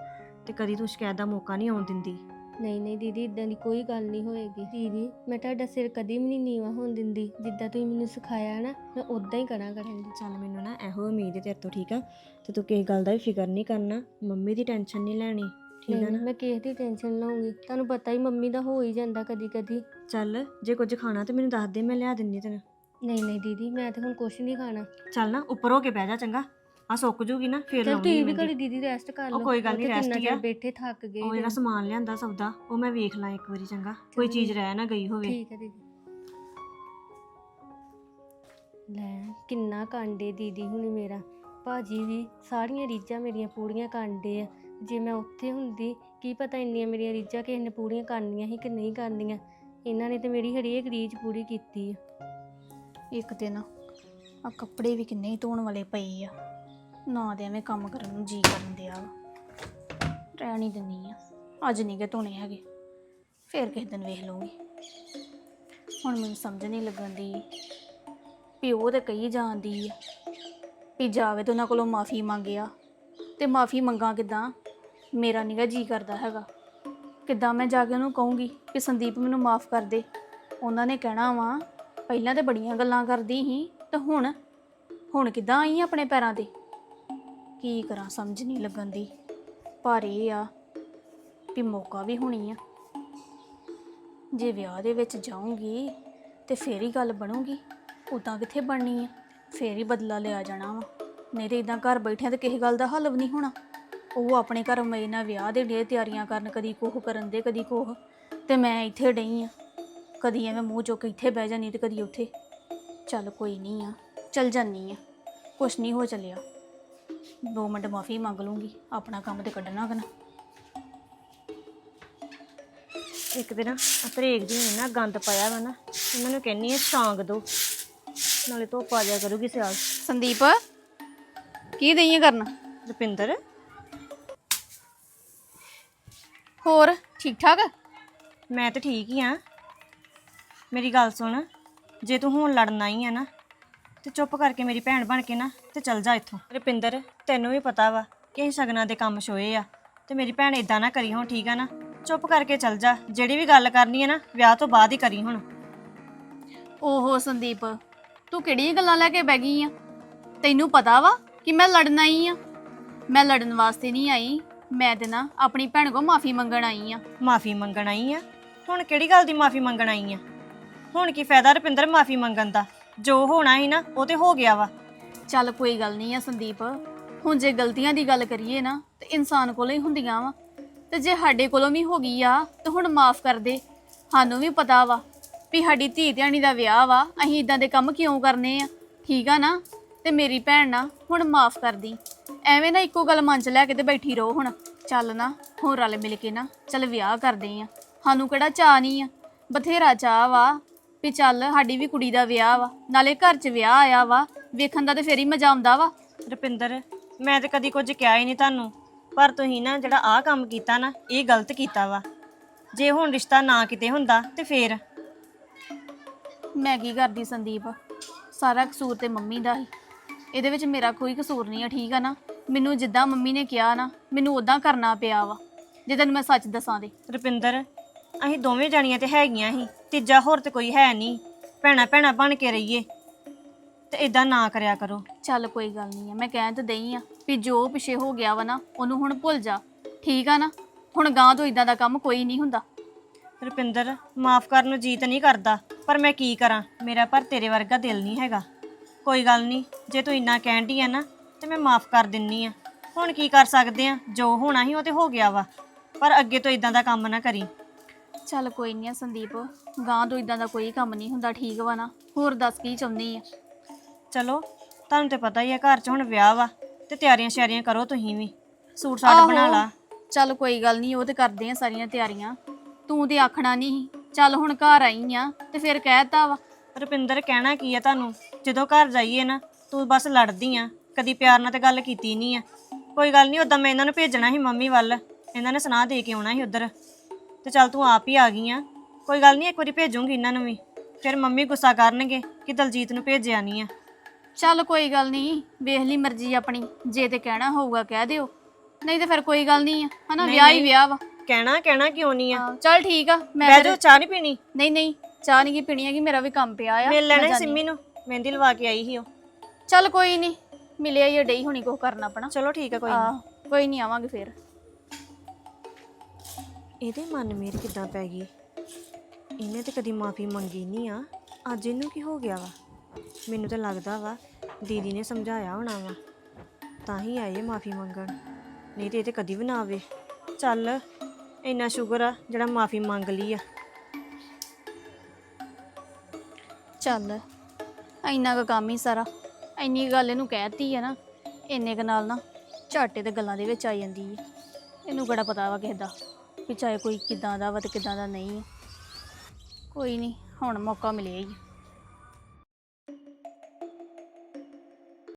ਤੇ ਕਦੀ ਤੂੰ ਸ਼ਿਕਾਇਤ ਦਾ ਮੌਕਾ ਨਹੀਂ ਆਉਣ ਦਿੰਦੀ। ਨਹੀਂ ਨਹੀਂ ਦੀਦੀ ਇਦਾਂ ਦੀ ਕੋਈ ਗੱਲ ਨਹੀਂ ਹੋਏਗੀ। ਦੀਦੀ ਮੈਂ ਤੁਹਾਡਾ ਸਿਰ ਕਦੀ ਵੀ ਨਹੀਂ ਨੀਵਾ ਹੋਣ ਦਿੰਦੀ। ਜਿੱਦਾਂ ਤੁਸੀਂ ਮੈਨੂੰ ਸਿਖਾਇਆ ਨਾ ਮੈਂ ਉਦਾਂ ਹੀ ਕਰਾਂ ਕਰਾਂਗੀ ਚੱਲ ਮੈਨੂੰ ਨਾ ਇਹੋ ਉਮੀਦ ਹੈ ਤੇਰੇ ਤੋਂ ਠੀਕ ਆ? ਤੇ ਤੂੰ ਕਿਸੇ ਗੱਲ ਦਾ ਵੀ ਫਿਕਰ ਨਹੀਂ ਕਰਨਾ। ਮੰਮੀ ਦੀ ਟੈਨਸ਼ਨ ਨਹੀਂ ਲੈਣੀ ਠੀਕ ਆ ਨਹੀਂ, ਨਾ? ਮੈਂ ਕਿਸੇ ਦੀ ਟੈਨਸ਼ਨ ਲਵਾਂਗੀ ਤੁਹਾਨੂੰ ਪਤਾ ਹੀ ਮੰਮੀ ਦਾ ਹੋ ਹੀ ਜਾਂਦਾ ਕਦੀ ਕਦੀ ਚੱਲ ਜੇ ਕੁਝ ਖਾਣਾ ਤੇ ਮੈਨੂੰ ਦੱਸ ਦੇ ਮੈਂ ਲਿਆ ਦਿੰਨੀ ਤੈਨੂੰ। ਨਹੀਂ ਨਹੀਂ ਦੀਦੀ ਮੈਂ ਤਾਂ ਹੁਣ ਕੁਝ ਨਹੀਂ ਖਾਣਾ। ਚੱਲ ਨਾ ਉੱਪਰ ਹੋ ਕੇ ਬਹਿ ਜਾ ਚੰਗਾ? ਆ ਸੁੱਕ ਜੂਗੀ ਨਾ ਫੇਰ ਚਲ ਲਾਉਣੀ ਤੁਸੀਂ ਵੀ ਮਹਿੰਦੀ। ਘੜੀ ਦੀਦੀ ਰੈਸਟ ਕਰ ਉਹ ਲਓ। ਕੋਈ ਗੱਲ ਨੀ, ਉੱਥੇ rest ਕਿੰਨਾ ਹੀ ਚਿਰ ਆ। ਬੈਠੇ ਥੱਕ ਗਏ ਉਹ ਜਿਹੜਾ ਤੇ- ਸਮਾਨ ਲਿਆਂਦਾ ਸੌਦਾ ਉਹ ਮੈਂ ਵੇਖ ਲਾਂ ਇੱਕ ਵਾਰੀ ਚੰਗਾ। ਕੋਈ ਚਲੋ ਚੀਜ਼। ਰਹਿ ਨਾ ਗਈ ਹੋਵੇ। ਠੀਕ ਹੈ ਦੀਦੀ। ਲੈ ਕਿੰਨਾ ਕਾਂਡੇ ਦੀਦੀ ਹੁਣੀ ਮੇਰਾ। ਭਾਜੀ ਵੀ ਸਾਰੀਆਂ ਰੀਝਾਂ ਮੇਰੀਆਂ ਪੂਰੀਆਂ ਕਾਂਡੇ ਆ। ਜੇ ਮੈਂ ਉੱਥੇ ਹੁੰਦੀ ਕੀ ਪਤਾ ਇੰਨੀਆਂ ਮੇਰੀਆਂ ਰੀਝਾਂ ਕਿਸੇ ਨੇ ਪੂਰੀਆਂ ਕਰਨੀਆਂ ਸੀ ਕਿ ਨਹੀਂ ਕਰਨੀਆਂ। ਇਹਨਾਂ ਨੇ ਤੇ ਮੇਰੀ ਹਰੇਕ ਰੀਝ ਪੂਰੀ ਕੀਤੀ ਆ। ਇੱਕ ਦਿਨ ਆ ਕੱਪੜੇ ਵੀ ਕਿੰਨੇ ਹੀ ਧੋਣ ਵਾਲੇ ਪਏ ਆ। ਨਾ ਦੇ ਐਵੇਂ ਕੰਮ ਕਰਨ ਨੂੰ ਜੀ ਕਰਨ ਦਿਆ ਵਾ। ਰਹਿਣ ਹੀ ਦਿੰਨੀ ਆ। ਅੱਜ ਨਹੀਂ ਗੇ ਧੋਣੇ ਹੈਗੇ, ਫੇਰ ਕਿਸੇ ਦਿਨ ਵੇਖ ਲਵਾਂਗੀ ਹੁਣ ਮੈਨੂੰ ਸਮਝ ਨਹੀਂ ਲੱਗਣ ਦੀ ਵੀ ਉਹ ਤੇ ਕਹੀ ਜਾਂਦੀ ਆ ਵੀ ਜਾਵੇ ਤੇ ਉਹਨਾਂ ਕੋਲੋਂ ਮਾਫੀ ਮੰਗਿਆ ਤੇ ਮਾਫੀ ਮੰਗਾ ਕਿਦਾਂ? ਮੇਰਾ ਨਿਗਾ ਜੀ ਕਰਦਾ ਹੈਗਾ। ਕਿੱਦਾਂ ਮੈਂ ਜਾ ਕੇ ਉਹਨੂੰ ਕਹੂੰਗੀ ਕਿ ਸੰਦੀਪ ਮੈਨੂੰ ਮਾਫ ਕਰ ਦੇ। ਉਹਨਾਂ ਨੇ ਕਹਿਣਾ ਵਾ, ਪਹਿਲਾਂ ਤੇ ਬੜੀਆਂ ਗੱਲਾਂ ਕਰਦੀ ਸੀ, ਤੇ ਹੁਣ ਹੁਣ ਕਿੱਦਾਂ ਆਈ ਆਂ ਆਪਣੇ ਪੈਰਾਂ ਤੇ? ਕੀ ਕਰਾਂ, ਸਮਝ ਨਹੀਂ ਲੱਗਣ ਦੀ। ਪਰ ਇਹ ਆ ਵੀ ਮੌਕਾ ਵੀ ਹੋਣੀ ਆ। ਜੇ ਵਿਆਹ ਦੇ ਵਿੱਚ ਜਾਊਂਗੀ ਤੇ ਫੇਰ ਹੀ ਗੱਲ ਬਣੂਗੀ। ਉਦਾਂ ਕਿੱਥੇ ਬਣਨੀ ਆ? ਫੇਰ ਹੀ ਬਦਲਾ ਲਿਆ ਜਾਣਾ ਵਾ। ਨਹੀਂ ਤੇ ਇਦਾਂ ਘਰ ਬੈਠਿਆਂ ਤੇ ਕਿਸੇ ਗੱਲ ਦਾ ਹੱਲ ਵੀ ਨਹੀਂ ਹੋਣਾ। ਉਹ ਆਪਣੇ ਘਰ ਮੇਰੇ ਨਾਲ ਵਿਆਹ ਦੇ ਡੇ ਤਿਆਰੀਆਂ ਕਰਨ, ਕਦੀ ਕੋਹ ਕਰਨ ਦੇ, ਕਦੀ ਕੋਹ ਤੇ ਮੈਂ ਇੱਥੇ ਡਈ ਆ। ਕਦੀ ਐਵੇਂ ਮੂੰਹ ਚੁੱਕ ਇੱਥੇ ਬਹਿ ਜਾਨੀ ਤੇ ਕਦੀ ਉੱਥੇ। ਚੱਲ ਕੋਈ ਨਹੀਂ ਆ। ਚੱਲ ਜਾਨੀ ਆ। ਕੁਛ ਨਹੀਂ ਹੋ ਚੱਲਿਆ। ਦੋ ਮਿੰਟ ਮਾਫੀ ਮੰਗ ਲੂੰਗੀ ਆਪਣਾ ਕੰਮ ਤੇ ਕੱਢਣਾ ਕਨਾ ਇੱਕ ਦਿਨ ਆ ਤਰੇਕ ਦੀ ਨੇ ਨਾ ਗੰਦ ਪਾਇਆ ਵਾ ਨਾ ਇਹਨਾਂ ਨੂੰ ਕਹਿੰਨੀ ਆ ਛਾਂਗ ਦੋ ਨਾਲੇ ਧੁੱਪ ਆ ਜਾ ਕਰੂਗੀ ਸਿਆਲ। ਸੰਦੀਪ ਕੀ ਦਈਏ ਕਰਨ? ਰੁਪਿੰਦਰ? ਹੋਰ ਠੀਕ ਠਾਕ? ਮੈਂ ਤਾਂ ਠੀਕ ਹੀ ਆ। ਮੇਰੀ ਗੱਲ ਸੁਣ ਜੇ ਤੂੰ ਹੁਣ ਲੜਨਾ ਹੀ ਆ ਨਾ ਤੇ ਚੁੱਪ ਕਰਕੇ ਮੇਰੀ ਭੈਣ ਬਣ ਕੇ ਨਾ ਤੇ ਚੱਲ ਜਾ ਇੱਥੋਂ। ਰੁਪਿੰਦਰ ਤੈਨੂੰ ਵੀ ਪਤਾ ਵਾ ਕਿ ਇਹ ਸ਼ਗਨਾਂ ਦੇ ਕੰਮ ਸ਼ੋਏ ਆ। ਤੇ ਮੇਰੀ ਭੈਣ ਇਦਾਂ ਨਾ ਕਰੀ ਹੁਣ ਠੀਕ ਆ ਨਾ? ਚੁੱਪ ਕਰਕੇ ਚੱਲ ਜਾ। ਜਿਹੜੀ ਵੀ ਗੱਲ ਕਰਨੀ ਹੈ ਨਾ ਵਿਆਹ ਤੋਂ ਬਾਅਦ ਹੀ ਕਰੀ ਹੁਣ। ਓਹੋ ਸੰਦੀਪ ਤੂੰ ਕਿਹੜੀਆਂ ਗੱਲਾਂ ਲੈ ਕੇ ਬਹਿ ਗਈ ਆ? ਤੈਨੂੰ ਪਤਾ ਵਾ ਕਿ ਮੈਂ ਲੜਨ ਆਈ ਆ। ਮੈਂ ਲੜਨ ਵਾਸਤੇ ਨਹੀਂ ਆਈ। ਮੈਂ ਤੇ ਨਾ ਆਪਣੀ ਭੈਣ ਕੋ ਮਾਫੀ ਮੰਗਣ ਆਈ ਆ। ਮਾਫੀ ਮੰਗਣ ਆਈ ਆ? ਹੁਣ ਕਿਹੜੀ ਗੱਲ ਦੀ ਮਾਫੀ ਮੰਗਣ ਆਈ ਆ? ਹੁਣ ਕੀ ਫਾਇਦਾ ਰੁਪਿੰਦਰ ਮਾਫੀ ਮੰਗਣ ਦਾ? ਜੋ ਹੋਣਾ ਸੀ ਨਾ, ਉਹ ਤੇ ਹੋ ਗਿਆ ਵਾ। ਚੱਲ ਕੋਈ ਗੱਲ ਨਹੀਂ ਆ ਸੰਦੀਪ, ਹੁਣ ਜੇ ਗਲਤੀਆਂ ਦੀ ਗੱਲ ਕਰੀਏ ਨਾ, ਤੇ ਇਨਸਾਨ ਕੋਲੋਂ ਹੀ ਹੁੰਦੀਆਂ ਵਾ। ਤੇ ਜੇ ਸਾਡੇ ਕੋਲੋਂ ਵੀ ਹੋ ਗਈ ਆ, ਤੇ ਹੁਣ ਮਾਫ ਕਰ ਦੇ। ਸਾਨੂੰ ਵੀ ਪਤਾ ਵਾ ਵੀ ਸਾਡੀ ਧੀ ਧਿਆਣੀ ਦਾ ਵਿਆਹ ਵਾ, ਅਸੀਂ ਇਦਾਂ ਦੇ ਕੰਮ ਕਿਉਂ ਕਰਨੇ ਆ? ਠੀਕ ਆ ਨਾ? ਤੇ ਮੇਰੀ ਭੈਣ ਨਾ ਹੁਣ ਮਾਫ ਕਰ ਦੀ। ਐਵੇਂ ਨਾ ਇੱਕੋ ਗੱਲ ਮਨ ਚ ਲੈ ਕੇ ਤੇ ਬੈਠੀ ਰਹੋ ਹੁਣ। ਚੱਲ ਨਾ ਹੁਣ ਰਲ ਮਿਲ ਕੇ ਨਾ, ਚੱਲ ਵਿਆਹ ਕਰਦੇ ਆ। ਸਾਨੂੰ ਕਿਹੜਾ ਚਾਹ ਨਹੀਂ ਆ? ਬਥੇਰਾ ਚਾਹ ਵਾ। ਵੀ ਚੱਲ ਸਾਡੀ ਵੀ ਕੁੜੀ ਦਾ ਵਿਆਹ ਵਾ ਨਾਲੇ ਘਰ 'ਚ ਵਿਆਹ ਆਇਆ ਵਾ ਵੇਖਣ ਦਾ ਤੇ ਫੇਰ ਹੀ ਮਜ਼ਾ ਆਉਂਦਾ ਵਾ। ਰੁਪਿੰਦਰ ਮੈਂ ਤੇ ਕਦੀ ਕੁਝ ਕਿਹਾ ਹੀ ਨਹੀਂ ਤੁਹਾਨੂੰ ਪਰ ਤੁਸੀਂ ਨਾ ਜਿਹੜਾ ਆਹ ਕੰਮ ਕੀਤਾ ਨਾ ਇਹ ਗਲਤ ਕੀਤਾ ਵਾ। ਜੇ ਹੁਣ ਰਿਸ਼ਤਾ ਨਾ ਕਿਤੇ ਹੁੰਦਾ ਤੇ ਫੇਰ? ਮੈਂ ਕੀ ਕਰਦੀ ਸੰਦੀਪ? ਸਾਰਾ ਕਸੂਰ ਤੇ ਮੰਮੀ ਦਾ ਹੀ। ਇਹਦੇ ਵਿੱਚ ਮੇਰਾ ਕੋਈ ਕਸੂਰ ਨਹੀਂ ਆ ਠੀਕ ਆ ਨਾ? ਮੈਨੂੰ ਜਿੱਦਾਂ ਮੰਮੀ ਨੇ ਕਿਹਾ ਨਾ ਮੈਨੂੰ ਉਦਾਂ ਕਰਨਾ ਪਿਆ ਵਾ। ਜੇ ਤੈਨੂੰ ਮੈਂ ਸੱਚ ਦੱਸਾਂ ਤੇ। ਰੁਪਿੰਦਰ ਅਸੀਂ ਦੋਵੇਂ ਜਾਣੀਆਂ ਤੇ ਹੈਗੀਆਂ ਸੀ ਤੀਜਾ ਹੋਰ ਤੇ ਕੋਈ ਹੈ ਨਹੀਂ। ਭੈਣਾ ਭੈਣਾ ਬਣ ਕੇ ਰਹੀਏ। ਤੇ ਇਦਾਂ ਨਾ ਕਰਿਆ ਕਰੋ। ਚੱਲ ਕੋਈ ਗੱਲ ਨਹੀਂ ਆ ਮੈਂ ਕਹਿ ਤਾਂ ਦਈ ਆ ਵੀ ਜੋ ਪਿਛੇ ਹੋ ਗਿਆ ਵਾ ਨਾ ਉਹਨੂੰ ਹੁਣ ਭੁੱਲ ਜਾ। ਠੀਕ ਆ ਨਾ? ਹੁਣ ਗਾਂ ਤੋਂ ਇਦਾਂ ਦਾ ਕੰਮ ਕੋਈ ਨਹੀਂ ਹੁੰਦਾ। ਰੁਪਿੰਦਰ ਮਾਫ ਕਰਨ ਨੂੰ ਜੀਤ ਨਹੀਂ ਕਰਦਾ ਪਰ ਮੈਂ ਕੀ ਕਰਾਂ? ਮੇਰਾ ਪਰ ਤੇਰੇ ਵਰਗਾ ਦਿਲ ਨਹੀਂ ਹੈਗਾ। ਕੋਈ ਗੱਲ ਨਹੀਂ ਜੇ ਤੂੰ ਇੰਨਾ ਕਹਿਣ ਆ ਨਾ ਤੇ ਮੈਂ ਮਾਫ ਕਰ ਦਿੰਨੀ ਆ। ਹੁਣ ਕੀ ਕਰ ਸਕਦੇ ਆ? ਜੋ ਹੋਣਾ ਸੀ ਉਹ ਤੇ ਹੋ ਗਿਆ ਵਾ। ਪਰ ਅੱਗੇ ਤੋਂ ਇਦਾਂ ਦਾ ਕੰਮ ਨਾ ਕਰੀ। ਚੱਲ ਕੋਈ ਨਹੀਂ ਆ ਸੰਦੀਪ ਗਾਂ ਤੋਂ ਇਦਾਂ ਦਾ ਕੋਈ ਕੰਮ ਨਹੀਂ ਹੁੰਦਾ ਠੀਕ ਵਾ ਨਾ। ਹੋਰ ਦੱਸ ਕੀ ਚਾਹੁੰਦੀ ਆ? ਚਲੋ ਤੁਹਾਨੂੰ ਤੇ ਪਤਾ ਹੀ ਆ ਘਰ 'ਚ ਹੁਣ ਵਿਆਹ ਵਾ ਤੇ ਤਿਆਰੀਆਂ ਸ਼ਿਆਰੀਆਂ ਕਰੋ ਤੁਸੀਂ ਵੀ। ਸੂਟ ਸਾਟ। ਬਣਾ ਲਾ। ਚੱਲ ਕੋਈ ਗੱਲ ਨਹੀਂ ਉਹ ਤੇ ਕਰਦੇ ਆ ਸਾਰੀਆਂ ਤਿਆਰੀਆਂ। ਤੂੰ ਤੇ ਆਖਣਾ ਨਹੀਂ ਚੱਲ ਹੁਣ ਘਰ ਆਈ ਆ ਤੇ ਫਿਰ ਕਹਿਤਾ ਵਾ। ਰੁਪਿੰਦਰ ਕਹਿਣਾ ਕੀ ਆ ਤੁਹਾਨੂੰ? ਜਦੋਂ ਘਰ ਜਾਈਏ ਨਾ ਤੂੰ ਬਸ ਲੜਦੀ ਆ ਕਦੀ ਪਿਆਰ ਨਾਲ ਤੇ ਗੱਲ ਕੀਤੀ ਨਹੀਂ ਆ। ਕੋਈ ਗੱਲ ਨਹੀਂ ਉਦਾਂ ਮੈਂ ਇਹਨਾਂ ਨੂੰ ਭੇਜਣਾ ਸੀ ਮੰਮੀ ਵੱਲ ਇਹਨਾਂ ਨੇ ਸੁਨਾਹ ਦੇ ਕੇ ਆਉਣਾ ਸੀ ਉਧਰ। ਤੇ ਚੱਲ ਤੂੰ ਆਪ ਹੀ ਆ ਗਈ ਆ। ਕੋਈ ਗੱਲ ਨਹੀਂ ਇੱਕ ਵਾਰੀ ਭੇਜੂੰਗੀ ਇਹਨਾਂ ਨੂੰ ਵੀ। ਫਿਰ ਮੰਮੀ ਗੁੱਸਾ ਕਰਨਗੇ ਕਿ ਦਲਜੀਤ ਨੂੰ ਭੇਜਿਆ ਨਹੀਂ ਆ। ਚੱਲ ਕੋਈ ਗੱਲ ਨਹੀਂ ਵੇਖ ਲਈ ਮਰਜ਼ੀ ਆਪਣੀ ਜੇ ਤੇ ਕਹਿਣਾ ਹੋਊਗਾ ਕਹਿ ਦਿਓ। ਨਹੀਂ ਤੇ ਫਿਰ ਕੋਈ ਗੱਲ ਨਹੀਂ ਆ ਹਨਾ ਨਹੀਂ, ਵਿਆਹ ਹੀ ਨਹੀਂ। ਵਿਆਹ ਵਾ। ਕਹਿਣਾ ਕਹਿਣਾ ਕਿਉਂ ਨਹੀਂ ਆ? ਹਾਂ, ਚੱਲ ਠੀਕ ਆ ਮੈਂ ਬਹਿ ਫਿਰ- ਜਾਓ ਚਾਹ ਨਹੀਂ ਪੀਣੀ? ਨਹੀਂ ਨਹੀਂ ਚਾਹ ਨਹੀਂ ਪੀਣੀ ਹੈਗੀ ਮੇਰਾ ਵੀ ਕੰਮ ਪਿਆ ਆ ਮਿਲ ਲੈਣਾ ਸੀ ਸਿੰਮੀ ਨੂੰ ਮਹਿੰਦੀ ਲਵਾ ਕੇ ਆਈ ਸੀ ਉਹ। ਚੱਲ ਕੋਈ ਨਹੀਂ ਮਿਲਿਆ ਹੀ ਡਈ ਹੁਣੀ ਕੋ ਕਰਨਾ ਆਪਣਾ। ਚਲੋ ਠੀਕ ਆ ਕੋਈ ਨੀ। ਆਹ, ਕੋਈ ਨਹੀਂ ਆਵਾਂਗੇ ਫਿਰ। ਇਹਦੇ ਮਨ ਮੇਰ ਕਿਦਾਂ ਪੈ ਗਈ ਇਹਨੇ ਤੇ ਕਦੀ ਮਾਫੀ ਮੰਗੀ ਨਹੀਂ ਆ। ਅੱਜ ਇਹਨੂੰ ਕੀ ਹੋ ਗਿਆ ਵਾ? ਮੈਨੂੰ ਤਾਂ ਲੱਗਦਾ ਵਾ ਦੀਦੀ ਨੇ ਸਮਝਾਇਆ ਹੋਣਾ ਵਾ। ਤਾਂ ਹੀ ਆਏ ਮਾਫੀ ਮੰਗਣ। ਨਹੀਂ ਤੇ ਇਹ ਤੇ ਕਦੀ ਵੀ ਨਾ ਆਵੇ। ਚੱਲ, ਇੰਨਾ ਸ਼ੁਕਰ ਆ ਜਿਹੜਾ ਮਾਫੀ ਮੰਗ ਲਈ ਆ। ਚੱਲ, ਇੰਨਾ ਕੁ ਕੰਮ ਹੀ ਸਾਰਾ। ਇੰਨੀ ਕੁ ਗੱਲ ਇਹਨੂੰ ਕਹਿਤੀ ਆ ਨਾ, ਇੰਨੇ ਕੁ ਨਾਲ ਨਾ ਝਾਟੇ ਤੇ ਗੱਲਾਂ ਦੇ ਵਿੱਚ ਆ ਜਾਂਦੀ ਹੈ ਇਹਨੂੰ ਕਿਹੜਾ ਪਤਾ ਵਾ ਕਿਸੇ ਦਾ। ਵੀ ਚਾਹੇ ਕੋਈ ਕਿਦਾਂ ਦਾ ਵਾ ਤੇ ਕਿਦਾਂ ਦਾ ਨਹੀਂ ਆ। ਕੋਈ ਨਹੀਂ, ਹੁਣ ਮੌਕਾ ਮਿਲਿਆ ਹੀ ਆ।